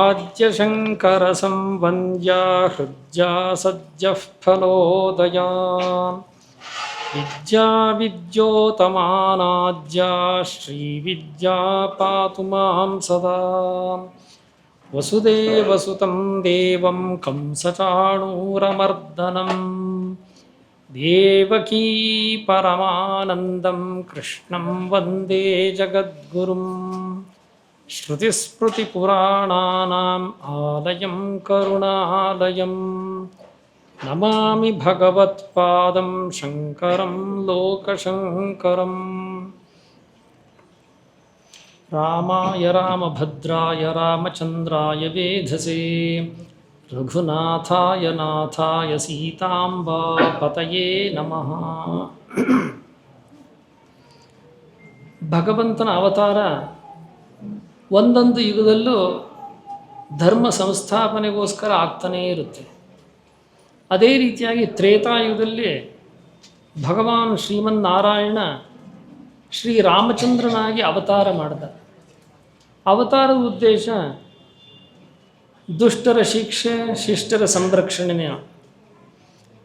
आद्यशङ्करसंवन्द्या हृद्या सज्जः फलोदया विद्या विद्योतमानाद्या श्रीविद्या पातु मां सदा वसुदेवसुतं देवं कंसचाणूरमर्दनम् देवकी परमानन्दं कृष्णं वन्दे जगद्गुरुम् श्रुतिस्मृतिपुराणानाम् आलयं करुणालयं नमामि भगवत्पादं शङ्करं लोकशङ्करम् रामाय रामभद्राय रामचन्द्राय वेधसे रघुनाथाय नाथाय सीताम्बा पतये नमः ಭಗವಂತನ ಅವತಾರ ಒಂದೊಂದು ಯುಗದಲ್ಲೂ ಧರ್ಮ ಸಂಸ್ಥಾಪನೆಗೋಸ್ಕರ ಆಗ್ತಾನೇ ಇರುತ್ತೆ. ಅದೇ ರೀತಿಯಾಗಿ ತ್ರೇತಾಯುಗದಲ್ಲಿ ಭಗವಾನ್ ಶ್ರೀಮನ್ನಾರಾಯಣ ಶ್ರೀರಾಮಚಂದ್ರನಾಗಿ ಅವತಾರ ಮಾಡಿದ. ಅವತಾರದ ಉದ್ದೇಶ ದುಷ್ಟರ ಶಿಕ್ಷೆ, ಶಿಷ್ಟರ ಸಂರಕ್ಷಣೆಯ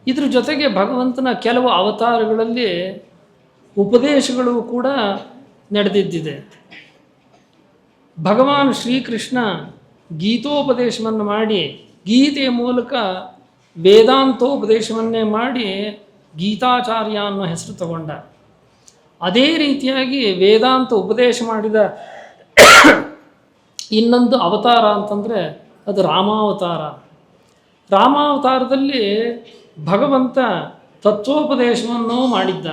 ಇದ್ರ ಜೊತೆಗೆ ಭಗವಂತನ ಕೆಲವು ಅವತಾರಗಳಲ್ಲಿ ಉಪದೇಶಗಳು ಕೂಡ ನಡೆದಿದ್ದಿದೆ. ಭಗವಾನ್ ಶ್ರೀಕೃಷ್ಣ ಗೀತೋಪದೇಶವನ್ನು ಮಾಡಿ, ಗೀತೆಯ ಮೂಲಕ ವೇದಾಂತೋಪದೇಶವನ್ನೇ ಮಾಡಿ ಗೀತಾಚಾರ್ಯ ಅನ್ನೋ ಹೆಸರು ತಗೊಂಡ. ಅದೇ ರೀತಿಯಾಗಿ ವೇದಾಂತ ಉಪದೇಶ ಮಾಡಿದ ಇನ್ನೊಂದು ಅವತಾರ ಅಂತಂದರೆ ಅದು ರಾಮಾವತಾರ. ರಾಮಾವತಾರದಲ್ಲಿ ಭಗವಂತ ತತ್ವೋಪದೇಶವನ್ನು ಮಾಡಿದ್ದ.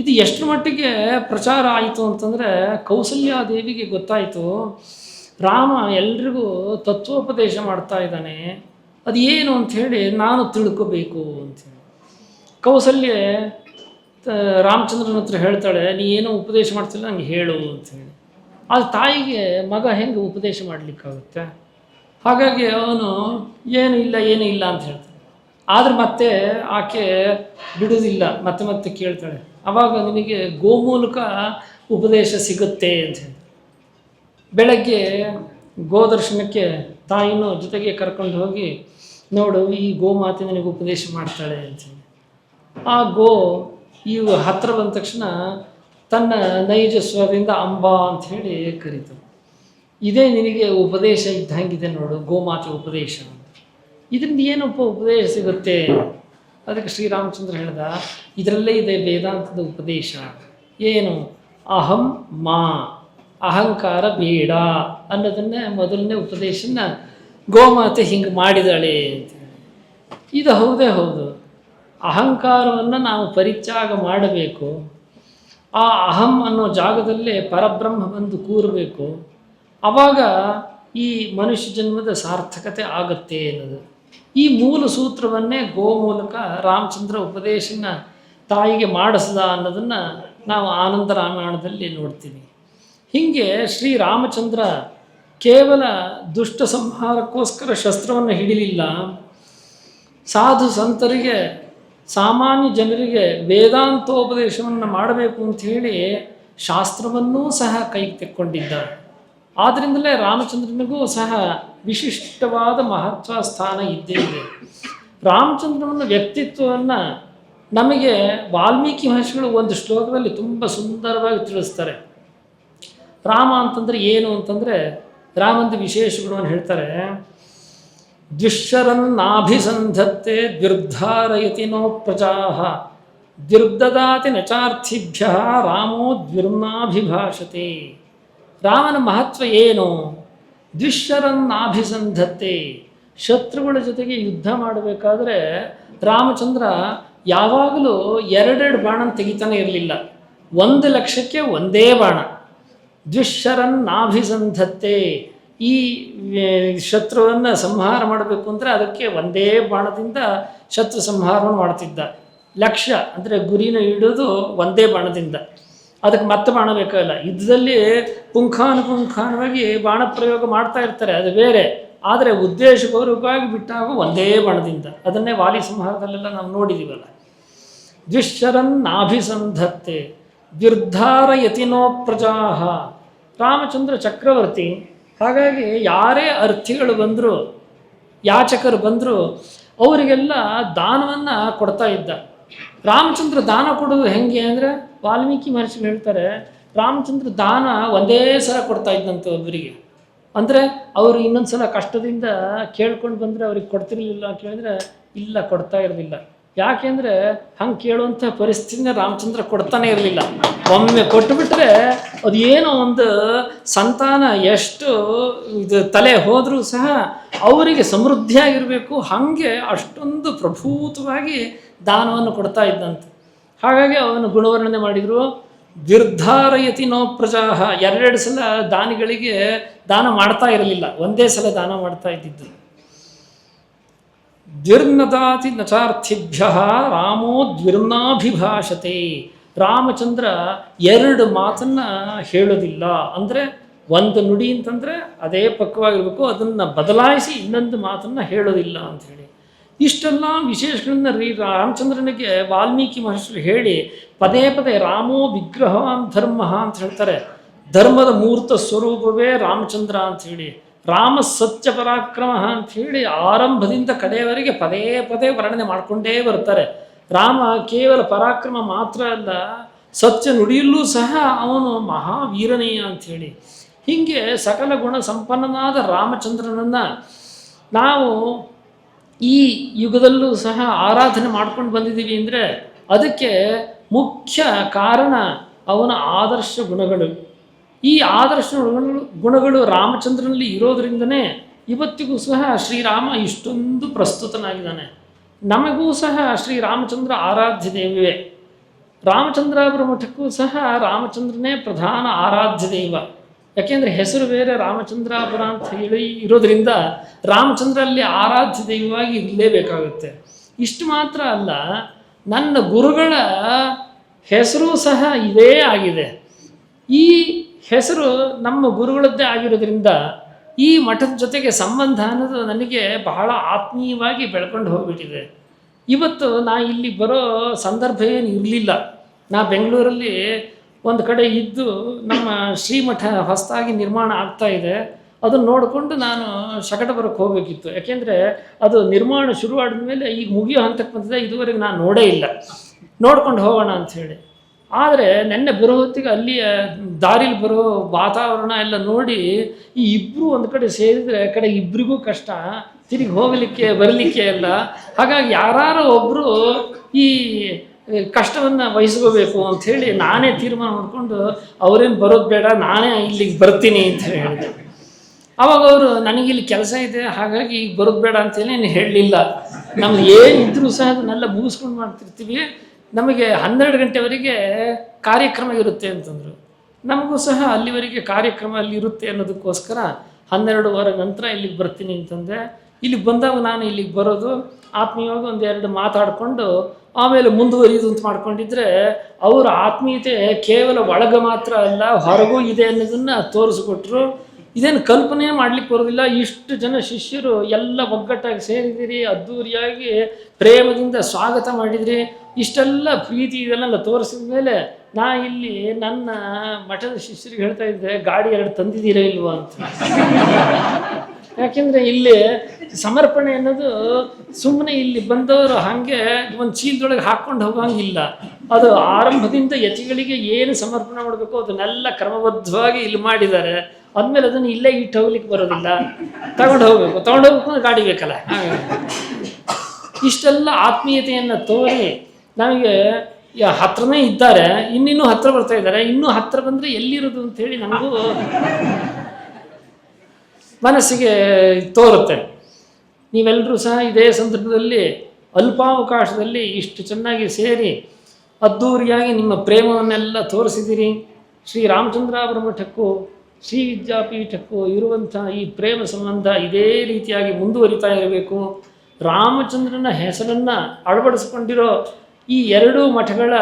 ಇದು ಎಷ್ಟು ಮಟ್ಟಿಗೆ ಪ್ರಚಾರ ಆಯಿತು ಅಂತಂದರೆ ಕೌಸಲ್ಯಾದೇವಿಗೆ ಗೊತ್ತಾಯಿತು. ರಾಮ ಎಲ್ರಿಗೂ ತತ್ವೋಪದೇಶ ಮಾಡ್ತಾ ಇದ್ದಾನೆ. ಅದು ಏನು ಅಂಥೇಳಿ ನಾನು ತಿಳ್ಕೋಬೇಕು ಅಂತೇಳಿ ಕೌಸಲ್ಯ ರಾಮಚಂದ್ರನ ಹತ್ರ ಹೇಳ್ತಾಳೆ, ನೀ ಏನೋ ಉಪದೇಶ ಮಾಡ್ತಿಲ್ಲ ನಂಗೆ ಹೇಳು ಅಂಥೇಳಿ ಆ ತಾಯಿಗೆ ಮಗ ಹೆಂಗೆ ಉಪದೇಶ ಮಾಡಲಿಕ್ಕಾಗುತ್ತೆ? ಹಾಗಾಗಿ ಅವನು, ಏನು ಇಲ್ಲ ಏನು ಇಲ್ಲ ಅಂತ ಹೇಳ್ತಾನೆ. ಆದರೆ ಮತ್ತೆ ಆಕೆ ಬಿಡೋದಿಲ್ಲ, ಮತ್ತೆ ಮತ್ತೆ ಕೇಳ್ತಾಳೆ. ಆವಾಗ ನಿನಗೆ ಗೋಮೂಲಕ ಉಪದೇಶ ಸಿಗುತ್ತೆ ಅಂತ ಹೇಳಿ. ಬೆಳಗ್ಗೆ ಗೋದರ್ಶನಕ್ಕೆ ತಾಯಿನೂ ಜೊತೆಗೆ ಕರ್ಕೊಂಡು ಹೋಗಿ, ನೋಡು, ಈ ಗೋಮಾತೆ ನನಗೆ ಉಪದೇಶ ಮಾಡ್ತಾಳೆ ಅಂತೇಳಿ ಆ ಗೋ ಇವು ಹತ್ರ ಬಂದ ತಕ್ಷಣ ತನ್ನ ನೈಜ ಸ್ವರದಿಂದ ಅಂಬಾ ಅಂತ ಹೇಳಿ ಕರೀತು. ಇದೇ ನಿನಗೆ ಉಪದೇಶ ಇದ್ದಂಗಿದೆ ನೋಡು ಗೋಮಾತೆ ಉಪದೇಶ ಅಂತ. ಇದರಿಂದ ಏನಪ್ಪ ಉಪದೇಶ ಸಿಗುತ್ತೆ? ಅದಕ್ಕೆ ಶ್ರೀರಾಮಚಂದ್ರ ಹೇಳ್ದ, ಇದರಲ್ಲೇ ಇದೆ ವೇದಾಂತದ ಉಪದೇಶ. ಏನು? ಅಹಂ ಮಾ, ಅಹಂಕಾರ ಬೇಡ ಅನ್ನೋದನ್ನೇ ಮೊದಲನೇ ಉಪದೇಶನ ಗೋಮಾತೆ ಹಿಂಗೆ ಮಾಡಿದಾಳೆ ಅಂತ ಇದು ಹೌದೇ ಹೌದು. ಅಹಂಕಾರವನ್ನು ನಾವು ಪರಿತ್ಯಾಗ ಮಾಡಬೇಕು. ಆ ಅಹಂ ಅನ್ನೋ ಜಾಗದಲ್ಲೇ ಪರಬ್ರಹ್ಮ ಬಂದು ಕೂರಬೇಕು. ಆವಾಗ ಈ ಮನುಷ್ಯ ಜನ್ಮದ ಸಾರ್ಥಕತೆ ಆಗುತ್ತೆ ಅನ್ನೋದು. ಈ ಮೂಲ ಸೂತ್ರವನ್ನೇ ಗೋ ಮೂಲಕ ರಾಮಚಂದ್ರ ಉಪದೇಶನ ತಾಯಿಗೆ ಮಾಡಿಸ್ದ ಅನ್ನೋದನ್ನು ನಾವು ಆನಂದ ರಾಮಾಯಣದಲ್ಲಿ ನೋಡ್ತೀವಿ. ಹೀಗೆ ಶ್ರೀರಾಮಚಂದ್ರ ಕೇವಲ ದುಷ್ಟ ಸಂಹಾರಕ್ಕೋಸ್ಕರ ಶಸ್ತ್ರವನ್ನು ಹಿಡಿಲಿಲ್ಲ. ಸಾಧು ಸಂತರಿಗೆ, ಸಾಮಾನ್ಯ ಜನರಿಗೆ ವೇದಾಂತೋಪದೇಶವನ್ನು ಮಾಡಬೇಕು ಅಂತ ಹೇಳಿ ಶಾಸ್ತ್ರವನ್ನೂ ಸಹ ಕೈಗೆ ತೆಕ್ಕೊಂಡಿದ್ದ ಆದ್ದರಿಂದಲೇ ರಾಮಚಂದ್ರನಿಗೂ ಸಹ ವಿಶಿಷ್ಟವಾದ ಮಹತ್ವ ಸ್ಥಾನ ಇದ್ದೇ ಇದೆ. ರಾಮಚಂದ್ರನ ವ್ಯಕ್ತಿತ್ವವನ್ನು ನಮಗೆ ವಾಲ್ಮೀಕಿ ಮಹರ್ಷಿಗಳು ಒಂದು ಶ್ಲೋಕದಲ್ಲಿ ತುಂಬ ಸುಂದರವಾಗಿ ತಿಳಿಸ್ತಾರೆ. ರಾಮ ಅಂತಂದರೆ ಏನು ಅಂತಂದರೆ ವಿಶೇಷ ಗುಣವನ್ನು ಹೇಳ್ತಾರೆ. ದ್ವಿಶ್ಶರನ್ನಾಭಿಸಂಧತ್ತೆ ದ್ವಿರ್ಧಾರಯತಿ ನೋ ಪ್ರಜಾ ದ್ವಿರ್ದದಾತಿ ನಚಾರ್ಥಿಭ್ಯ ರಾಮೋ ದ್ವಿರ್ನಾಭಿಭಾಷತೆ. ರಾಮನ ಮಹತ್ವ ಏನು? ದ್ವಿಷರನ್ನಾಭಿಸಂಧತ್ತೆ. ಶತ್ರುಗಳ ಜೊತೆಗೆ ಯುದ್ಧ ಮಾಡಬೇಕಾದ್ರೆ ರಾಮಚಂದ್ರ ಯಾವಾಗಲೂ ಎರಡೆರಡು ಬಾಣ ತೆಗಿತಾನೆ ಇರಲಿಲ್ಲ. ಒಂದು ಲಕ್ಷಕ್ಕೆ ಒಂದೇ ಬಾಣ. ದ್ವಿಷರನ್ನಾಭಿಸಂಧತ್ತೆ. ಈ ಶತ್ರುವನ್ನು ಸಂಹಾರ ಮಾಡಬೇಕು ಅಂದರೆ ಅದಕ್ಕೆ ಒಂದೇ ಬಾಣದಿಂದ ಶತ್ರು ಸಂಹಾರವನ್ನು ಮಾಡ್ತಿದ್ದ. ಲಕ್ಷ್ಯ ಅಂದರೆ ಗುರಿನ ಇಡೋದು ಒಂದೇ ಬಾಣದಿಂದ. ಅದಕ್ಕೆ ಮತ್ತೆ ಬಾಣ ಬೇಕಾಗಿಲ್ಲ. ಯುದ್ಧದಲ್ಲಿ ಪುಂಖಾನುಪುಂಖಾನವಾಗಿ ಬಾಣ ಪ್ರಯೋಗ ಮಾಡ್ತಾ ಇರ್ತಾರೆ, ಅದು ಬೇರೆ. ಆದರೆ ಉದ್ದೇಶಪೂರ್ವಕವಾಗಿ ಬಿಟ್ಟಾಗ ಒಂದೇ ಬಾಣದಿಂದ. ಅದನ್ನೇ ವಾಲಿ ಸಂಹಾರದಲ್ಲೆಲ್ಲ ನಾವು ನೋಡಿದ್ದೀವಲ್ಲ ದ್ವಿಶ್ವರನ್ನಾಭಿಸಂಧತ್ತೆ ದ್ವಿರ್ಧಾರ ಯತಿನೋ ಪ್ರಜಾಹ. ರಾಮಚಂದ್ರ ಚಕ್ರವರ್ತಿ, ಹಾಗಾಗಿ ಯಾರೇ ಅರ್ಥಿಗಳು ಬಂದರೂ, ಯಾಚಕರು ಬಂದರೂ, ಅವರಿಗೆಲ್ಲ ದಾನವನ್ನು ಕೊಡ್ತಾ ಇದ್ದ. ರಾಮಚಂದ್ರ ದಾನ ಕೊಡೋದು ಹೆಂಗೆ ಅಂದರೆ ವಾಲ್ಮೀಕಿ ಮಹರ್ಷಿಗಳು ಹೇಳ್ತಾರೆ, ರಾಮಚಂದ್ರ ದಾನ ಒಂದೇ ಸಲ ಕೊಡ್ತಾ ಇದ್ದಂತೆ ಒಬ್ಬರಿಗೆ. ಅಂದರೆ ಅವರು ಇನ್ನೊಂದು ಸಲ ಕಷ್ಟದಿಂದ ಕೇಳ್ಕೊಂಡು ಬಂದರೆ ಅವ್ರಿಗೆ ಕೊಡ್ತಿರ್ಲಿಲ್ಲ ಕೇಳಿದ್ರೆ ಇಲ್ಲ, ಕೊಡ್ತಾ ಇರಲಿಲ್ಲ. ಯಾಕೆಂದರೆ ಹಂಗೆ ಕೇಳುವಂಥ ಪರಿಸ್ಥಿತಿನ ರಾಮಚಂದ್ರ ಕೊಡ್ತಾನೆ ಇರಲಿಲ್ಲ. ಒಮ್ಮೆ ಕೊಟ್ಟುಬಿಟ್ರೆ ಅದು ಏನೋ ಒಂದು ಸಂತಾನ ಎಷ್ಟು ಇದು ತಲೆ ಹೋದರೂ ಸಹ ಅವರಿಗೆ ಸಮೃದ್ಧಿಯಾಗಿರಬೇಕು, ಹಾಗೆ ಅಷ್ಟೊಂದು ಪ್ರಭೂತವಾಗಿ ದಾನವನ್ನು ಕೊಡ್ತಾ ಇದ್ದಂತೆ. ಹಾಗಾಗಿ ಅವನು ಗುಣವರ್ಣನೆ ಮಾಡಿದರು ದೀರ್ಧಾರಯತಿ ನೋ ಪ್ರಜಾಹ. ಎರಡೆರಡು ಸಲ ದಾನಿಗಳಿಗೆ ದಾನ ಮಾಡ್ತಾ ಇರಲಿಲ್ಲ. ಒಂದೇ ಸಲ ದಾನ ಮಾಡ್ತಾ ಇದ್ದಿದ್ದು. ದ್ವಿರ್ನದಾತಿ ನಚಾರ್ಥಿಭ್ಯ ರಾಮೋ ದ್ವಿರ್ನಾಭಿಭಾಷತೆ. ರಾಮಚಂದ್ರ ಎರಡು ಮಾತನ್ನ ಹೇಳೋದಿಲ್ಲ. ಅಂದರೆ ಒಂದು ನುಡಿ ಅಂತಂದರೆ ಅದೇ ಪಕ್ವಾಗಿರ್ಬೇಕು, ಅದನ್ನು ಬದಲಾಯಿಸಿ ಇನ್ನೊಂದು ಮಾತನ್ನು ಹೇಳೋದಿಲ್ಲ ಅಂಥೇಳಿ ಇಷ್ಟೆಲ್ಲ ವಿಶೇಷಗಳನ್ನ ರೀ ರಾಮಚಂದ್ರನಿಗೆ ವಾಲ್ಮೀಕಿ ಮಹರ್ಷಿ ಹೇಳಿ, ಪದೇ ಪದೇ ರಾಮೋ ವಿಗ್ರಹವಾನ್ ಧರ್ಮ ಅಂತ ಹೇಳ್ತಾರೆ. ಧರ್ಮದ ಮೂರ್ತ ಸ್ವರೂಪವೇ ರಾಮಚಂದ್ರ ಅಂತ ಹೇಳಿ, ರಾಮ ಸತ್ಯ ಪರಾಕ್ರಮ ಅಂತ ಹೇಳಿ ಆರಂಭದಿಂದ ಕಡೆಯವರೆಗೆ ಪದೇ ಪದೇ ವರ್ಣನೆ ಮಾಡಿಕೊಂಡೇ ಬರ್ತಾರೆ. ರಾಮ ಕೇವಲ ಪರಾಕ್ರಮ ಮಾತ್ರ ಅಲ್ಲ, ಸತ್ಯ ನುಡಿಯಲ್ಲೂ ಸಹ ಅವನು ಮಹಾವೀರನೇಯ ಅಂತ ಹೇಳಿ. ಹೀಗೆ ಸಕಲ ಗುಣ ಸಂಪನ್ನನಾದ ರಾಮಚಂದ್ರನನ್ನು ನಾವು ಈ ಯುಗದಲ್ಲೂ ಸಹ ಆರಾಧನೆ ಮಾಡ್ಕೊಂಡು ಬಂದಿದ್ದೀವಿ ಅಂದರೆ ಅದಕ್ಕೆ ಮುಖ್ಯ ಕಾರಣ ಅವನ ಆದರ್ಶ ಗುಣಗಳು. ಈ ಆದರ್ಶ ಗುಣಗಳು ಗುಣಗಳು ರಾಮಚಂದ್ರನಲ್ಲಿ ಇರೋದರಿಂದನೇ ಇವತ್ತಿಗೂ ಸಹ ಶ್ರೀರಾಮ ಇಷ್ಟೊಂದು ಪ್ರಸ್ತುತನಾಗಿದ್ದಾನೆ. ನಮಗೂ ಸಹ ಶ್ರೀರಾಮಚಂದ್ರ ಆರಾಧ್ಯ ದೇವಿವೆ ರಾಮಚಂದ್ರಾಪುರ ಮಠಕ್ಕೂ ಸಹ ರಾಮಚಂದ್ರನೇ ಪ್ರಧಾನ ಆರಾಧ್ಯ ದೈವ ಯಾಕೆಂದರೆ ಹೆಸರು ಬೇರೆ ರಾಮಚಂದ್ರಾಪುರ ಅಂತ ಹೇಳಿ ಇರೋದ್ರಿಂದ ರಾಮಚಂದ್ರ ಅಲ್ಲಿ ಆರಾಧ್ಯ ದೈವವಾಗಿ ಇರಲೇಬೇಕಾಗುತ್ತೆ. ಇಷ್ಟು ಮಾತ್ರ ಅಲ್ಲ, ನನ್ನ ಗುರುಗಳ ಹೆಸರು ಸಹ ಇದೇ ಆಗಿದೆ. ಈ ಹೆಸರು ನಮ್ಮ ಗುರುಗಳದ್ದೇ ಆಗಿರೋದ್ರಿಂದ ಈ ಮಠದ ಜೊತೆಗೆ ಸಂಬಂಧ ಅನ್ನೋದು ನನಗೆ ಬಹಳ ಆತ್ಮೀಯವಾಗಿ ಬೆಳ್ಕೊಂಡು ಹೋಗ್ಬಿಟ್ಟಿದೆ. ಇವತ್ತು ನಾ ಇಲ್ಲಿ ಬರೋ ಸಂದರ್ಭ ಏನು ಇರಲಿಲ್ಲ. ನಾ ಬೆಂಗಳೂರಲ್ಲಿ ಒಂದು ಕಡೆ ಇದ್ದು ನಮ್ಮ ಶ್ರೀಮಠ ಹೊಸದಾಗಿ ನಿರ್ಮಾಣ ಆಗ್ತಾ ಇದೆ. ಅದನ್ನು ನೋಡಿಕೊಂಡು ನಾನು ಶಕಟಪುರಕ್ಕೆ ಹೋಗಬೇಕಿತ್ತು. ಯಾಕೆಂದರೆ ಅದು ನಿರ್ಮಾಣ ಶುರುವಾದ ಮೇಲೆ ಈಗ ಮುಗಿಯೋ ಹಂತಕ್ಕೆ ಬಂದಿದೆ. ಇದುವರೆಗೆ ನಾನು ನೋಡೇ ಇಲ್ಲ. ನೋಡ್ಕೊಂಡು ಹೋಗೋಣ ಅಂಥೇಳಿ ಆದರೆ ನೆನ್ನೆ ಬರೋ ಹೊತ್ತಿಗೆ ಅಲ್ಲಿಯ ದಾರಿಲಿ ಬರೋ ವಾತಾವರಣ ಎಲ್ಲ ನೋಡಿ ಈ ಇಬ್ಬರು ಒಂದು ಕಡೆ ಸೇರಿದರೆ ಕಡೆ ಇಬ್ಬರಿಗೂ ಕಷ್ಟ. ತಿರುಗಿ ಹೋಗಲಿಕ್ಕೆ, ಬರಲಿಕ್ಕೆ ಎಲ್ಲ. ಹಾಗಾಗಿ ಯಾರು ಒಬ್ಬರು ಈ ಕಷ್ಟವನ್ನು ವಹಿಸ್ಕೋಬೇಕು ಹೇಳಿ ನಾನೇ ತೀರ್ಮಾನ ಮಾಡಿಕೊಂಡು ಅವರೇನು ಬರೋದು ಬೇಡ, ನಾನೇ ಇಲ್ಲಿಗೆ ಬರ್ತೀನಿ ಅಂತ ಹೇಳಿದೆ. ಅವಾಗ ಅವರು ನನಗಿಲ್ಲಿ ಕೆಲಸ ಇದೆ, ಹಾಗಾಗಿ ಈಗ ಬರೋದು ಬೇಡ ಅಂತೇಳಿ ನೀನು ಹೇಳಲಿಲ್ಲ. ನಮ್ಗೆ ಏನಿದ್ರೂ ಸಹ ಅದನ್ನೆಲ್ಲ ಮುಗಿಸ್ಕೊಂಡು ಮಾಡ್ತಿರ್ತೀವಿ. ನಮಗೆ ಹನ್ನೆರಡು ಗಂಟೆವರೆಗೆ ಕಾರ್ಯಕ್ರಮ ಇರುತ್ತೆ ಅಂತಂದರು. ನಮಗೂ ಸಹ ಅಲ್ಲಿವರೆಗೆ ಕಾರ್ಯಕ್ರಮ ಅಲ್ಲಿ ಇರುತ್ತೆ ಅನ್ನೋದಕ್ಕೋಸ್ಕರ ಹನ್ನೆರಡು ವಾರ ನಂತರ ಇಲ್ಲಿಗೆ ಬರ್ತೀನಿ ಅಂತಂದೆ. ಇಲ್ಲಿಗೆ ಬಂದಾಗ ನಾನು ಇಲ್ಲಿಗೆ ಬರೋದು, ಆತ್ಮೀಯವಾಗಿ ಒಂದೆರಡು ಮಾತಾಡಿಕೊಂಡು, ಆಮೇಲೆ ಮುಂದುವರಿಯೋದು ಅಂತ ಮಾಡ್ಕೊಂಡಿದ್ರೆ, ಅವರ ಆತ್ಮೀಯತೆ ಕೇವಲ ಒಳಗೆ ಮಾತ್ರ ಅಲ್ಲ, ಹೊರಗೂ ಇದೆ ಅನ್ನೋದನ್ನು ತೋರಿಸ್ಕೊಟ್ರು. ಇದೇನು ಕಲ್ಪನೆ ಮಾಡ್ಲಿಕ್ಕೆ ಬರೋದಿಲ್ಲ. ಇಷ್ಟು ಜನ ಶಿಷ್ಯರು ಎಲ್ಲ ಒಗ್ಗಟ್ಟಾಗಿ ಸೇರಿದಿರಿ, ಅದ್ದೂರಿಯಾಗಿ ಪ್ರೇಮದಿಂದ ಸ್ವಾಗತ ಮಾಡಿದ್ರಿ. ಇಷ್ಟೆಲ್ಲ ಪ್ರೀತಿ ಇದನ್ನೆಲ್ಲ ತೋರಿಸಿದ ಮೇಲೆ ನಾ ಇಲ್ಲಿ ನನ್ನ ಮಠದ ಶಿಷ್ಯರಿಗೆ ಹೇಳ್ತಾ ಇದ್ದೆ, ಗಾಡಿ ಎರಡು ತಂದಿದ್ದೀರ ಇಲ್ವಾ? ಅಂತ. ಯಾಕೆಂದರೆ ಇಲ್ಲಿ ಸಮರ್ಪಣೆ ಅನ್ನೋದು ಸುಮ್ಮನೆ ಇಲ್ಲಿ ಬಂದವರು ಹಾಗೆ ಒಂದು ಚೀಲದೊಳಗೆ ಹಾಕ್ಕೊಂಡು ಹೋಗಂಗಿಲ್ಲ. ಅದು ಆರಂಭದಿಂದ ಯತಿಗಳಿಗೆ ಏನು ಸಮರ್ಪಣೆ ಮಾಡಬೇಕು ಅದನ್ನೆಲ್ಲ ಕ್ರಮಬದ್ಧವಾಗಿ ಇಲ್ಲಿ ಮಾಡಿದ್ದಾರೆ. ಆದ್ಮೇಲೆ ಅದನ್ನು ಇಲ್ಲೇ ಇಟ್ಟು ಹೋಗ್ಲಿಕ್ಕೆ ಬರೋದಿಲ್ಲ. ತಗೊಂಡು ಹೋಗ್ಬೇಕು. ತಗೊಂಡು ಹೋಗ್ಬೇಕು ಅಂದ್ರೆ ಗಾಡಿ ಬೇಕಲ್ಲ. ಇಷ್ಟೆಲ್ಲ ಆತ್ಮೀಯತೆಯನ್ನು ತೋರಿ ನಮಗೆ ಹತ್ರನೇ ಇದ್ದಾರೆ. ಇನ್ನಿನ್ನೂ ಹತ್ರ ಬರ್ತಾ ಇದ್ದಾರೆ. ಇನ್ನೂ ಹತ್ರ ಬಂದರೆ ಎಲ್ಲಿರೋದು ಅಂತೇಳಿ ನಮಗೂ ಮನಸ್ಸಿಗೆ ತೋರುತ್ತೆ. ನೀವೆಲ್ಲರೂ ಸಹ ಇದೇ ಸಂದರ್ಭದಲ್ಲಿ ಅಲ್ಪಾವಕಾಶದಲ್ಲಿ ಇಷ್ಟು ಚೆನ್ನಾಗಿ ಸೇರಿ ಅದ್ದೂರಿಯಾಗಿ ನಿಮ್ಮ ಪ್ರೇಮವನ್ನೆಲ್ಲ ತೋರಿಸಿದಿರಿ. ಶ್ರೀ ರಾಮಚಂದ್ರಾಪುರ ಮಠಕ್ಕೂ ಶ್ರೀ ವಿದ್ಯಾಪೀಠಕ್ಕೂ ಇರುವಂಥ ಈ ಪ್ರೇಮ ಸಂಬಂಧ ಇದೇ ರೀತಿಯಾಗಿ ಮುಂದುವರಿತಾ ಇರಬೇಕು. ರಾಮಚಂದ್ರನ ಹೆಸರನ್ನು ಅಳವಡಿಸ್ಕೊಂಡಿರೋ ಈ ಎರಡೂ ಮಠಗಳ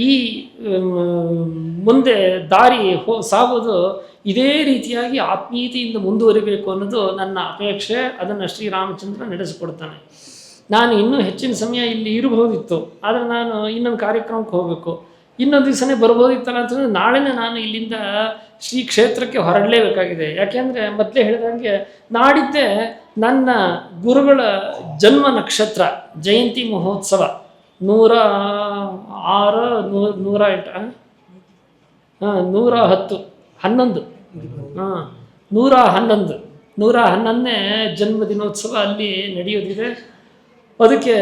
ಈ ಮುಂದೆ ದಾರಿ ಹೋ, ಸಾಗೋದು ಇದೇ ರೀತಿಯಾಗಿ ಆತ್ಮೀಯತೆಯಿಂದ ಮುಂದುವರಿಬೇಕು ಅನ್ನೋದು ನನ್ನ ಅಪೇಕ್ಷೆ. ಅದನ್ನು ಶ್ರೀರಾಮಚಂದ್ರ ನಡೆಸಿಕೊಡ್ತಾನೆ. ನಾನು ಇನ್ನೂ ಹೆಚ್ಚಿನ ಸಮಯ ಇಲ್ಲಿ ಇರಬಹುದಿತ್ತು. ಆದರೆ ನಾನು ಇನ್ನೊಂದು ಕಾರ್ಯಕ್ರಮಕ್ಕೆ ಹೋಗಬೇಕು. ಇನ್ನೊಂದು ದಿವಸನೇ ಬರ್ಬೋದಿತ್ತಲ್ಲ ಅಂತಂದರೆ ನಾಳೆನೇ ನಾನು ಇಲ್ಲಿಂದ ಶ್ರೀ ಕ್ಷೇತ್ರಕ್ಕೆ ಹೊರಡಲೇಬೇಕಾಗಿದೆ ಯಾಕೆಂದರೆ ಮೊದಲೇ ಹೇಳಿದಂಗೆ ನಾಡಿದ್ದೇ ನನ್ನ ಗುರುಗಳ ಜನ್ಮ ನಕ್ಷತ್ರ, ಜಯಂತಿ ಮಹೋತ್ಸವ. ನೂರ ಆರು, ನೂರ ನೂರ ಎಂಟು ಹಾಂ, ನೂರ ಹತ್ತು. ಹನ್ನೊಂದು. ಹಾಂ, ನೂರ ಹನ್ನೊಂದು. ನೂರ ಹನ್ನೊಂದನೇ ಜನ್ಮದಿನೋತ್ಸವ ಅಲ್ಲಿ ನಡೆಯೋದಿದೆ. ಅದಕ್ಕೆ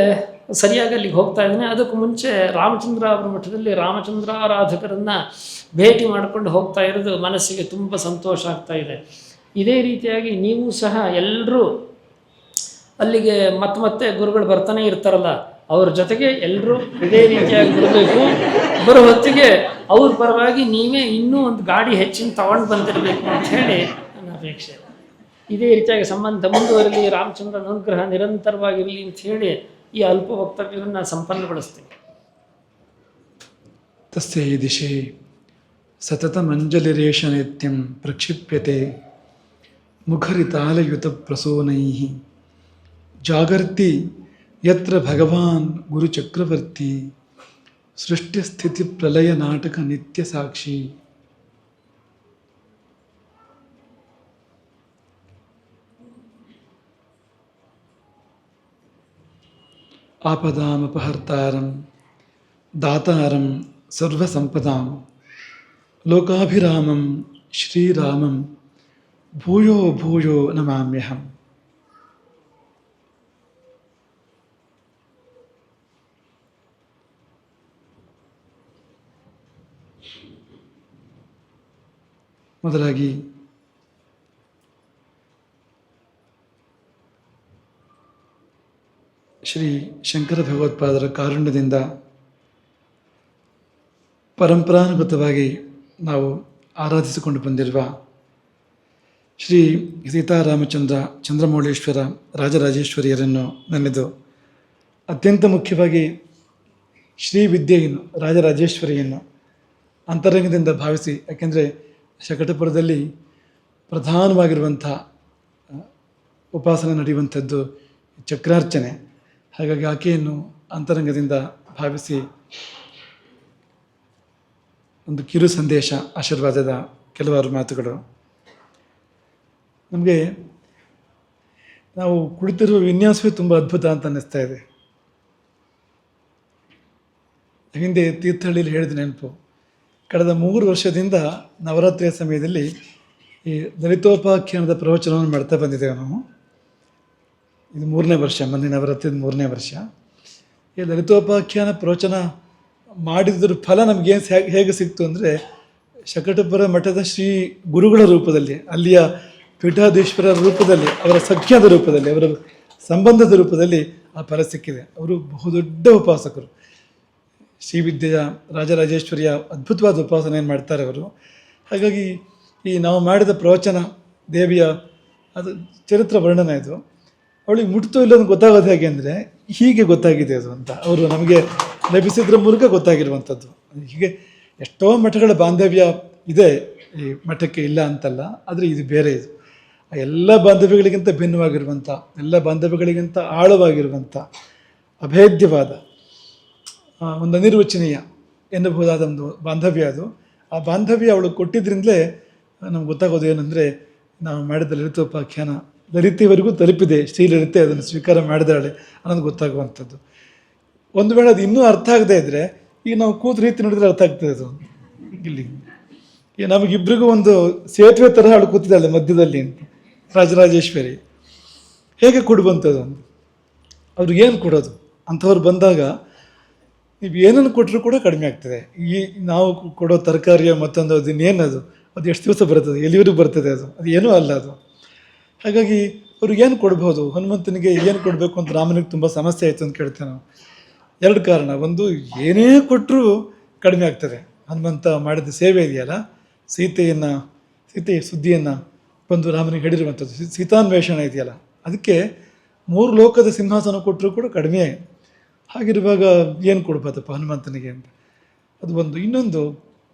ಸರಿಯಾಗಿ ಅಲ್ಲಿಗೆ ಹೋಗ್ತಾ ಇದ್ದೇನೆ. ಅದಕ್ಕೂ ಮುಂಚೆ ರಾಮಚಂದ್ರ ಅವರ ಮಠದಲ್ಲಿ ರಾಮಚಂದ್ರಾರಾಧಕರನ್ನು ಭೇಟಿ ಮಾಡಿಕೊಂಡು ಹೋಗ್ತಾ ಇರೋದು ಮನಸ್ಸಿಗೆ ತುಂಬ ಸಂತೋಷ ಆಗ್ತಾ ಇದೆ. ಇದೇ ರೀತಿಯಾಗಿ ನೀವು ಸಹ ಎಲ್ಲರೂ ಅಲ್ಲಿಗೆ ಮತ್ತೆ ಮತ್ತೆ ಗುರುಗಳು ಬರ್ತಾನೆ ಇರ್ತಾರಲ್ಲ, ಅವ್ರ ಜೊತೆಗೆ ಎಲ್ಲರೂ ಇದೇ ರೀತಿಯಾಗಿ ಬರಬೇಕು ಬರೋ ಹೊತ್ತಿಗೆ ಅವ್ರ ಪರವಾಗಿ ನೀವೇ ಇನ್ನೂ ಒಂದು ಗಾಡಿ ಹೆಚ್ಚಿನ ತಗೊಂಡು ಬಂದಿರಬೇಕು ಅಂತ ಹೇಳಿ ನನ್ನ ಅಪೇಕ್ಷೆ. ಇದೇ ರೀತಿಯಾಗಿ ಸಂಬಂಧ ಮುಂದುವರಲಿ, ರಾಮಚಂದ್ರನ ಅನುಗ್ರಹ ನಿರಂತರವಾಗಿರಲಿ ಅಂತ ಹೇಳಿ ಈ ಅಲ್ಪ ವಕ್ತವ್ಯವನ್ನು ಸಂಪನ್ನಗೊಳಿಸ್ತೀನಿ. ಈ ದಿಶೆ ಸತತಮಂಜಲಿರೇಷನಿತ್ಯಂ ಪ್ರಕ್ಷಿಪ್ಯತೆ ಮುಖರಿತಾಲಯುತಪ್ರಸೂನೈः ಜಾಗರ್ತಿ ಯತ್ರ ಭಗವಾನ್ ಗುರುಚಕ್ರವರ್ತಿ सृष्टि स्थिति प्रलय नाटक नित्य साक्षी। आपदापहर्तारं दातारं सर्वसंपदा लोकाभिरामं श्रीरामं भूयो भूयो नमाम्यहम्। ಮೊದಲಾಗಿ ಶ್ರೀ ಶಂಕರ ಭಗವತ್ಪಾದರ ಕಾರುಣ್ಯದಿಂದ ಪರಂಪರಾನುಗತವಾಗಿ ನಾವು ಆರಾಧಿಸಿಕೊಂಡು ಬಂದಿರುವ ಶ್ರೀ ಸೀತಾರಾಮಚಂದ್ರ ಚಂದ್ರಮೌಳೇಶ್ವರ ರಾಜರಾಜೇಶ್ವರಿಯರನ್ನು ನೆನೆದು ಅತ್ಯಂತ ಮುಖ್ಯವಾಗಿ ಶ್ರೀ ವಿದ್ಯೆಯನ್ನು ರಾಜರಾಜೇಶ್ವರಿಯನ್ನು ಅಂತರಂಗದಿಂದ ಭಾವಿಸಿ, ಯಾಕೆಂದರೆ ಶಕಟಪುರದಲ್ಲಿ ಪ್ರಧಾನವಾಗಿರುವಂಥ ಉಪಾಸನೆ ನಡೆಯುವಂಥದ್ದು ಚಕ್ರಾರ್ಚನೆ. ಹಾಗಾಗಿ ಆಕೆಯನ್ನು ಅಂತರಂಗದಿಂದ ಭಾವಿಸಿ ಒಂದು ಕಿರು ಸಂದೇಶ, ಆಶೀರ್ವಾದದ ಕೆಲವಾರು ಮಾತುಗಳು. ನಮಗೆ ನಾವು ಕುಳಿತಿರುವ ವಿನ್ಯಾಸವೇ ತುಂಬ ಅದ್ಭುತ ಅಂತ ಅನ್ನಿಸ್ತಾ ಇದೆ. ಹಿಂದೆ ತೀರ್ಥಹಳ್ಳಿಯಲ್ಲಿ ಹೇಳಿದ ನೆನಪು. ಕಳೆದ ಮೂರು ವರ್ಷದಿಂದ ನವರಾತ್ರಿಯ ಸಮಯದಲ್ಲಿ ಈ ದಲಿತೋಪಾಖ್ಯಾನದ ಪ್ರವಚನವನ್ನು ಮಾಡ್ತಾ ಬಂದಿದ್ದೇವೆ ನಾವು. ಇದು ಮೂರನೇ ವರ್ಷ, ಮೊನ್ನೆ ನವರಾತ್ರಿದ ಮೂರನೇ ವರ್ಷ. ಈ ದಲಿತೋಪಾಖ್ಯಾನ ಪ್ರವಚನ ಮಾಡಿದ್ರ ಫಲ ನಮಗೇನು ಹೇಗೆ ಹೇಗೆ ಸಿಕ್ತು ಅಂದರೆ ಶಕಟಪುರ ಮಠದ ಶ್ರೀ ಗುರುಗಳ ರೂಪದಲ್ಲಿ, ಅಲ್ಲಿಯ ಪೀಠಾಧೀಶ್ವರ ರೂಪದಲ್ಲಿ, ಅವರ ಸಖ್ಯದ ರೂಪದಲ್ಲಿ, ಅವರ ಸಂಬಂಧದ ರೂಪದಲ್ಲಿ ಆ ಫಲ ಸಿಕ್ಕಿದೆ. ಅವರು ಬಹುದೊಡ್ಡ ಉಪಾಸಕರು. ಶ್ರೀವಿದ್ಯೆಯ ರಾಜರಾಜೇಶ್ವರಿಯ ಅದ್ಭುತವಾದ ಉಪಾಸನೆಯನ್ನು ಮಾಡ್ತಾರೆ ಅವರು. ಹಾಗಾಗಿ ಈ ನಾವು ಮಾಡಿದ ಪ್ರವಚನ, ದೇವಿಯ ಅದು ಚರಿತ್ರ ವರ್ಣನೆ ಇದು. ಅವಳಿಗೆ ಮುಟ್ತೋ ಇಲ್ಲೋ ಗೊತ್ತಾಗೋದು ಹೇಗೆ ಅಂದರೆ, ಹೀಗೆ ಗೊತ್ತಾಗಿದೆ ಅದು ಅಂತ. ಅವರು ನಮಗೆ ಲಭಿಸಿದ್ರ ಮೂಲಕ ಗೊತ್ತಾಗಿರುವಂಥದ್ದು. ಹೀಗೆ ಎಷ್ಟೋ ಮಠಗಳ ಬಾಂಧವ್ಯ ಇದೆ ಈ ಮಠಕ್ಕೆ ಇಲ್ಲ ಅಂತಲ್ಲ, ಆದರೆ ಇದು ಬೇರೆ ಇದು. ಎಲ್ಲ ಬಾಂಧವ್ಯಗಳಿಗಿಂತ ಭಿನ್ನವಾಗಿರುವಂಥ, ಎಲ್ಲ ಬಾಂಧವ್ಯಗಳಿಗಿಂತ ಆಳವಾಗಿರುವಂಥ, ಅಭೇದ್ಯವಾದ ಒಂದು ಅನಿರ್ವಚನೀಯ ಎನ್ನಬಹುದಾದ ಒಂದು ಬಾಂಧವ್ಯ ಅದು. ಆ ಬಾಂಧವ್ಯ ಅವಳು ಕೊಟ್ಟಿದ್ರಿಂದಲೇ ನಮ್ಗೆ ಗೊತ್ತಾಗೋದು ಏನಂದರೆ ನಾವು ಮಾಡಿದ ಲಲಿತೋಪಾಖ್ಯಾನ ಲಲಿತೆವರೆಗೂ ತಲುಪಿದೆ. ಶ್ರೀಲಲಿತೆ ಅದನ್ನು ಸ್ವೀಕಾರ ಮಾಡಿದಾಳೆ ಅನ್ನೋದು ಗೊತ್ತಾಗುವಂಥದ್ದು. ಒಂದು ವೇಳೆ ಅದು ಇನ್ನೂ ಅರ್ಥ ಆಗದೇ ಇದ್ದರೆ ಈಗ ನಾವು ಕೂತು ರೀತಿ ನೋಡಿದ್ರೆ ಅರ್ಥ ಆಗ್ತದೆ ಅದು. ಇಲ್ಲಿ ನಮಗಿಬ್ಬರಿಗೂ ಒಂದು ಸೇತುವೆ ತರಹ ಅವಳು ಕೂತಿದ್ದಾಳೆ ಮಧ್ಯದಲ್ಲಿ ರಾಜರಾಜೇಶ್ವರಿ. ಹೇಗೆ ಕೊಡುವಂಥದ್ದು? ಅವ್ರಿಗೇನು ಕೊಡೋದು? ಅಂಥವ್ರು ಬಂದಾಗ ನೀವು ಏನನ್ನು ಕೊಟ್ಟರೂ ಕೂಡ ಕಡಿಮೆ ಆಗ್ತದೆ. ಈ ನಾವು ಕೊಡೋ ತರಕಾರಿಯ ಮತ್ತೊಂದು ಅದು ಇನ್ನೇನದು, ಅದು ಎಷ್ಟು ದಿವಸ ಬರ್ತದೆ ಎಲ್ಲಿವರೆಗೂ ಬರ್ತದೆ ಅದು ಅದು ಏನೂ ಅಲ್ಲ ಅದು. ಹಾಗಾಗಿ ಅವ್ರಿಗೆ ಏನು ಕೊಡ್ಬೋದು, ಹನುಮಂತನಿಗೆ ಏನು ಕೊಡಬೇಕು ಅಂತ ರಾಮನಿಗೆ ತುಂಬ ಸಮಸ್ಯೆ ಆಯಿತು ಅಂತ ಕೇಳ್ತೇವೆ ನಾವು ಎರಡು ಕಾರಣ, ಒಂದು ಏನೇ ಕೊಟ್ಟರೂ ಕಡಿಮೆ ಆಗ್ತದೆ. ಹನುಮಂತ ಮಾಡಿದ ಸೇವೆ ಇದೆಯಲ್ಲ, ಸೀತೆಯನ್ನು ಸೀತೆಯ ಸುದ್ದಿಯನ್ನು ಬಂದು ರಾಮನಿಗೆ ಹೇಳಿರುವಂಥದ್ದು, ಸೀ- ಸೀತಾನ್ವೇಷಣೆ ಇದೆಯಲ್ಲ, ಅದಕ್ಕೆ ಮೂರು ಲೋಕದ ಸಿಂಹಾಸನ ಕೊಟ್ಟರೂ ಕೂಡ ಕಡಿಮೆ ಹಾಗಿರುವಾಗ ಏನು ಕೊಡ್ಬೋದಪ್ಪ ಹನುಮಂತನಿಗೆ ಅಂತ. ಅದು ಒಂದು, ಇನ್ನೊಂದು,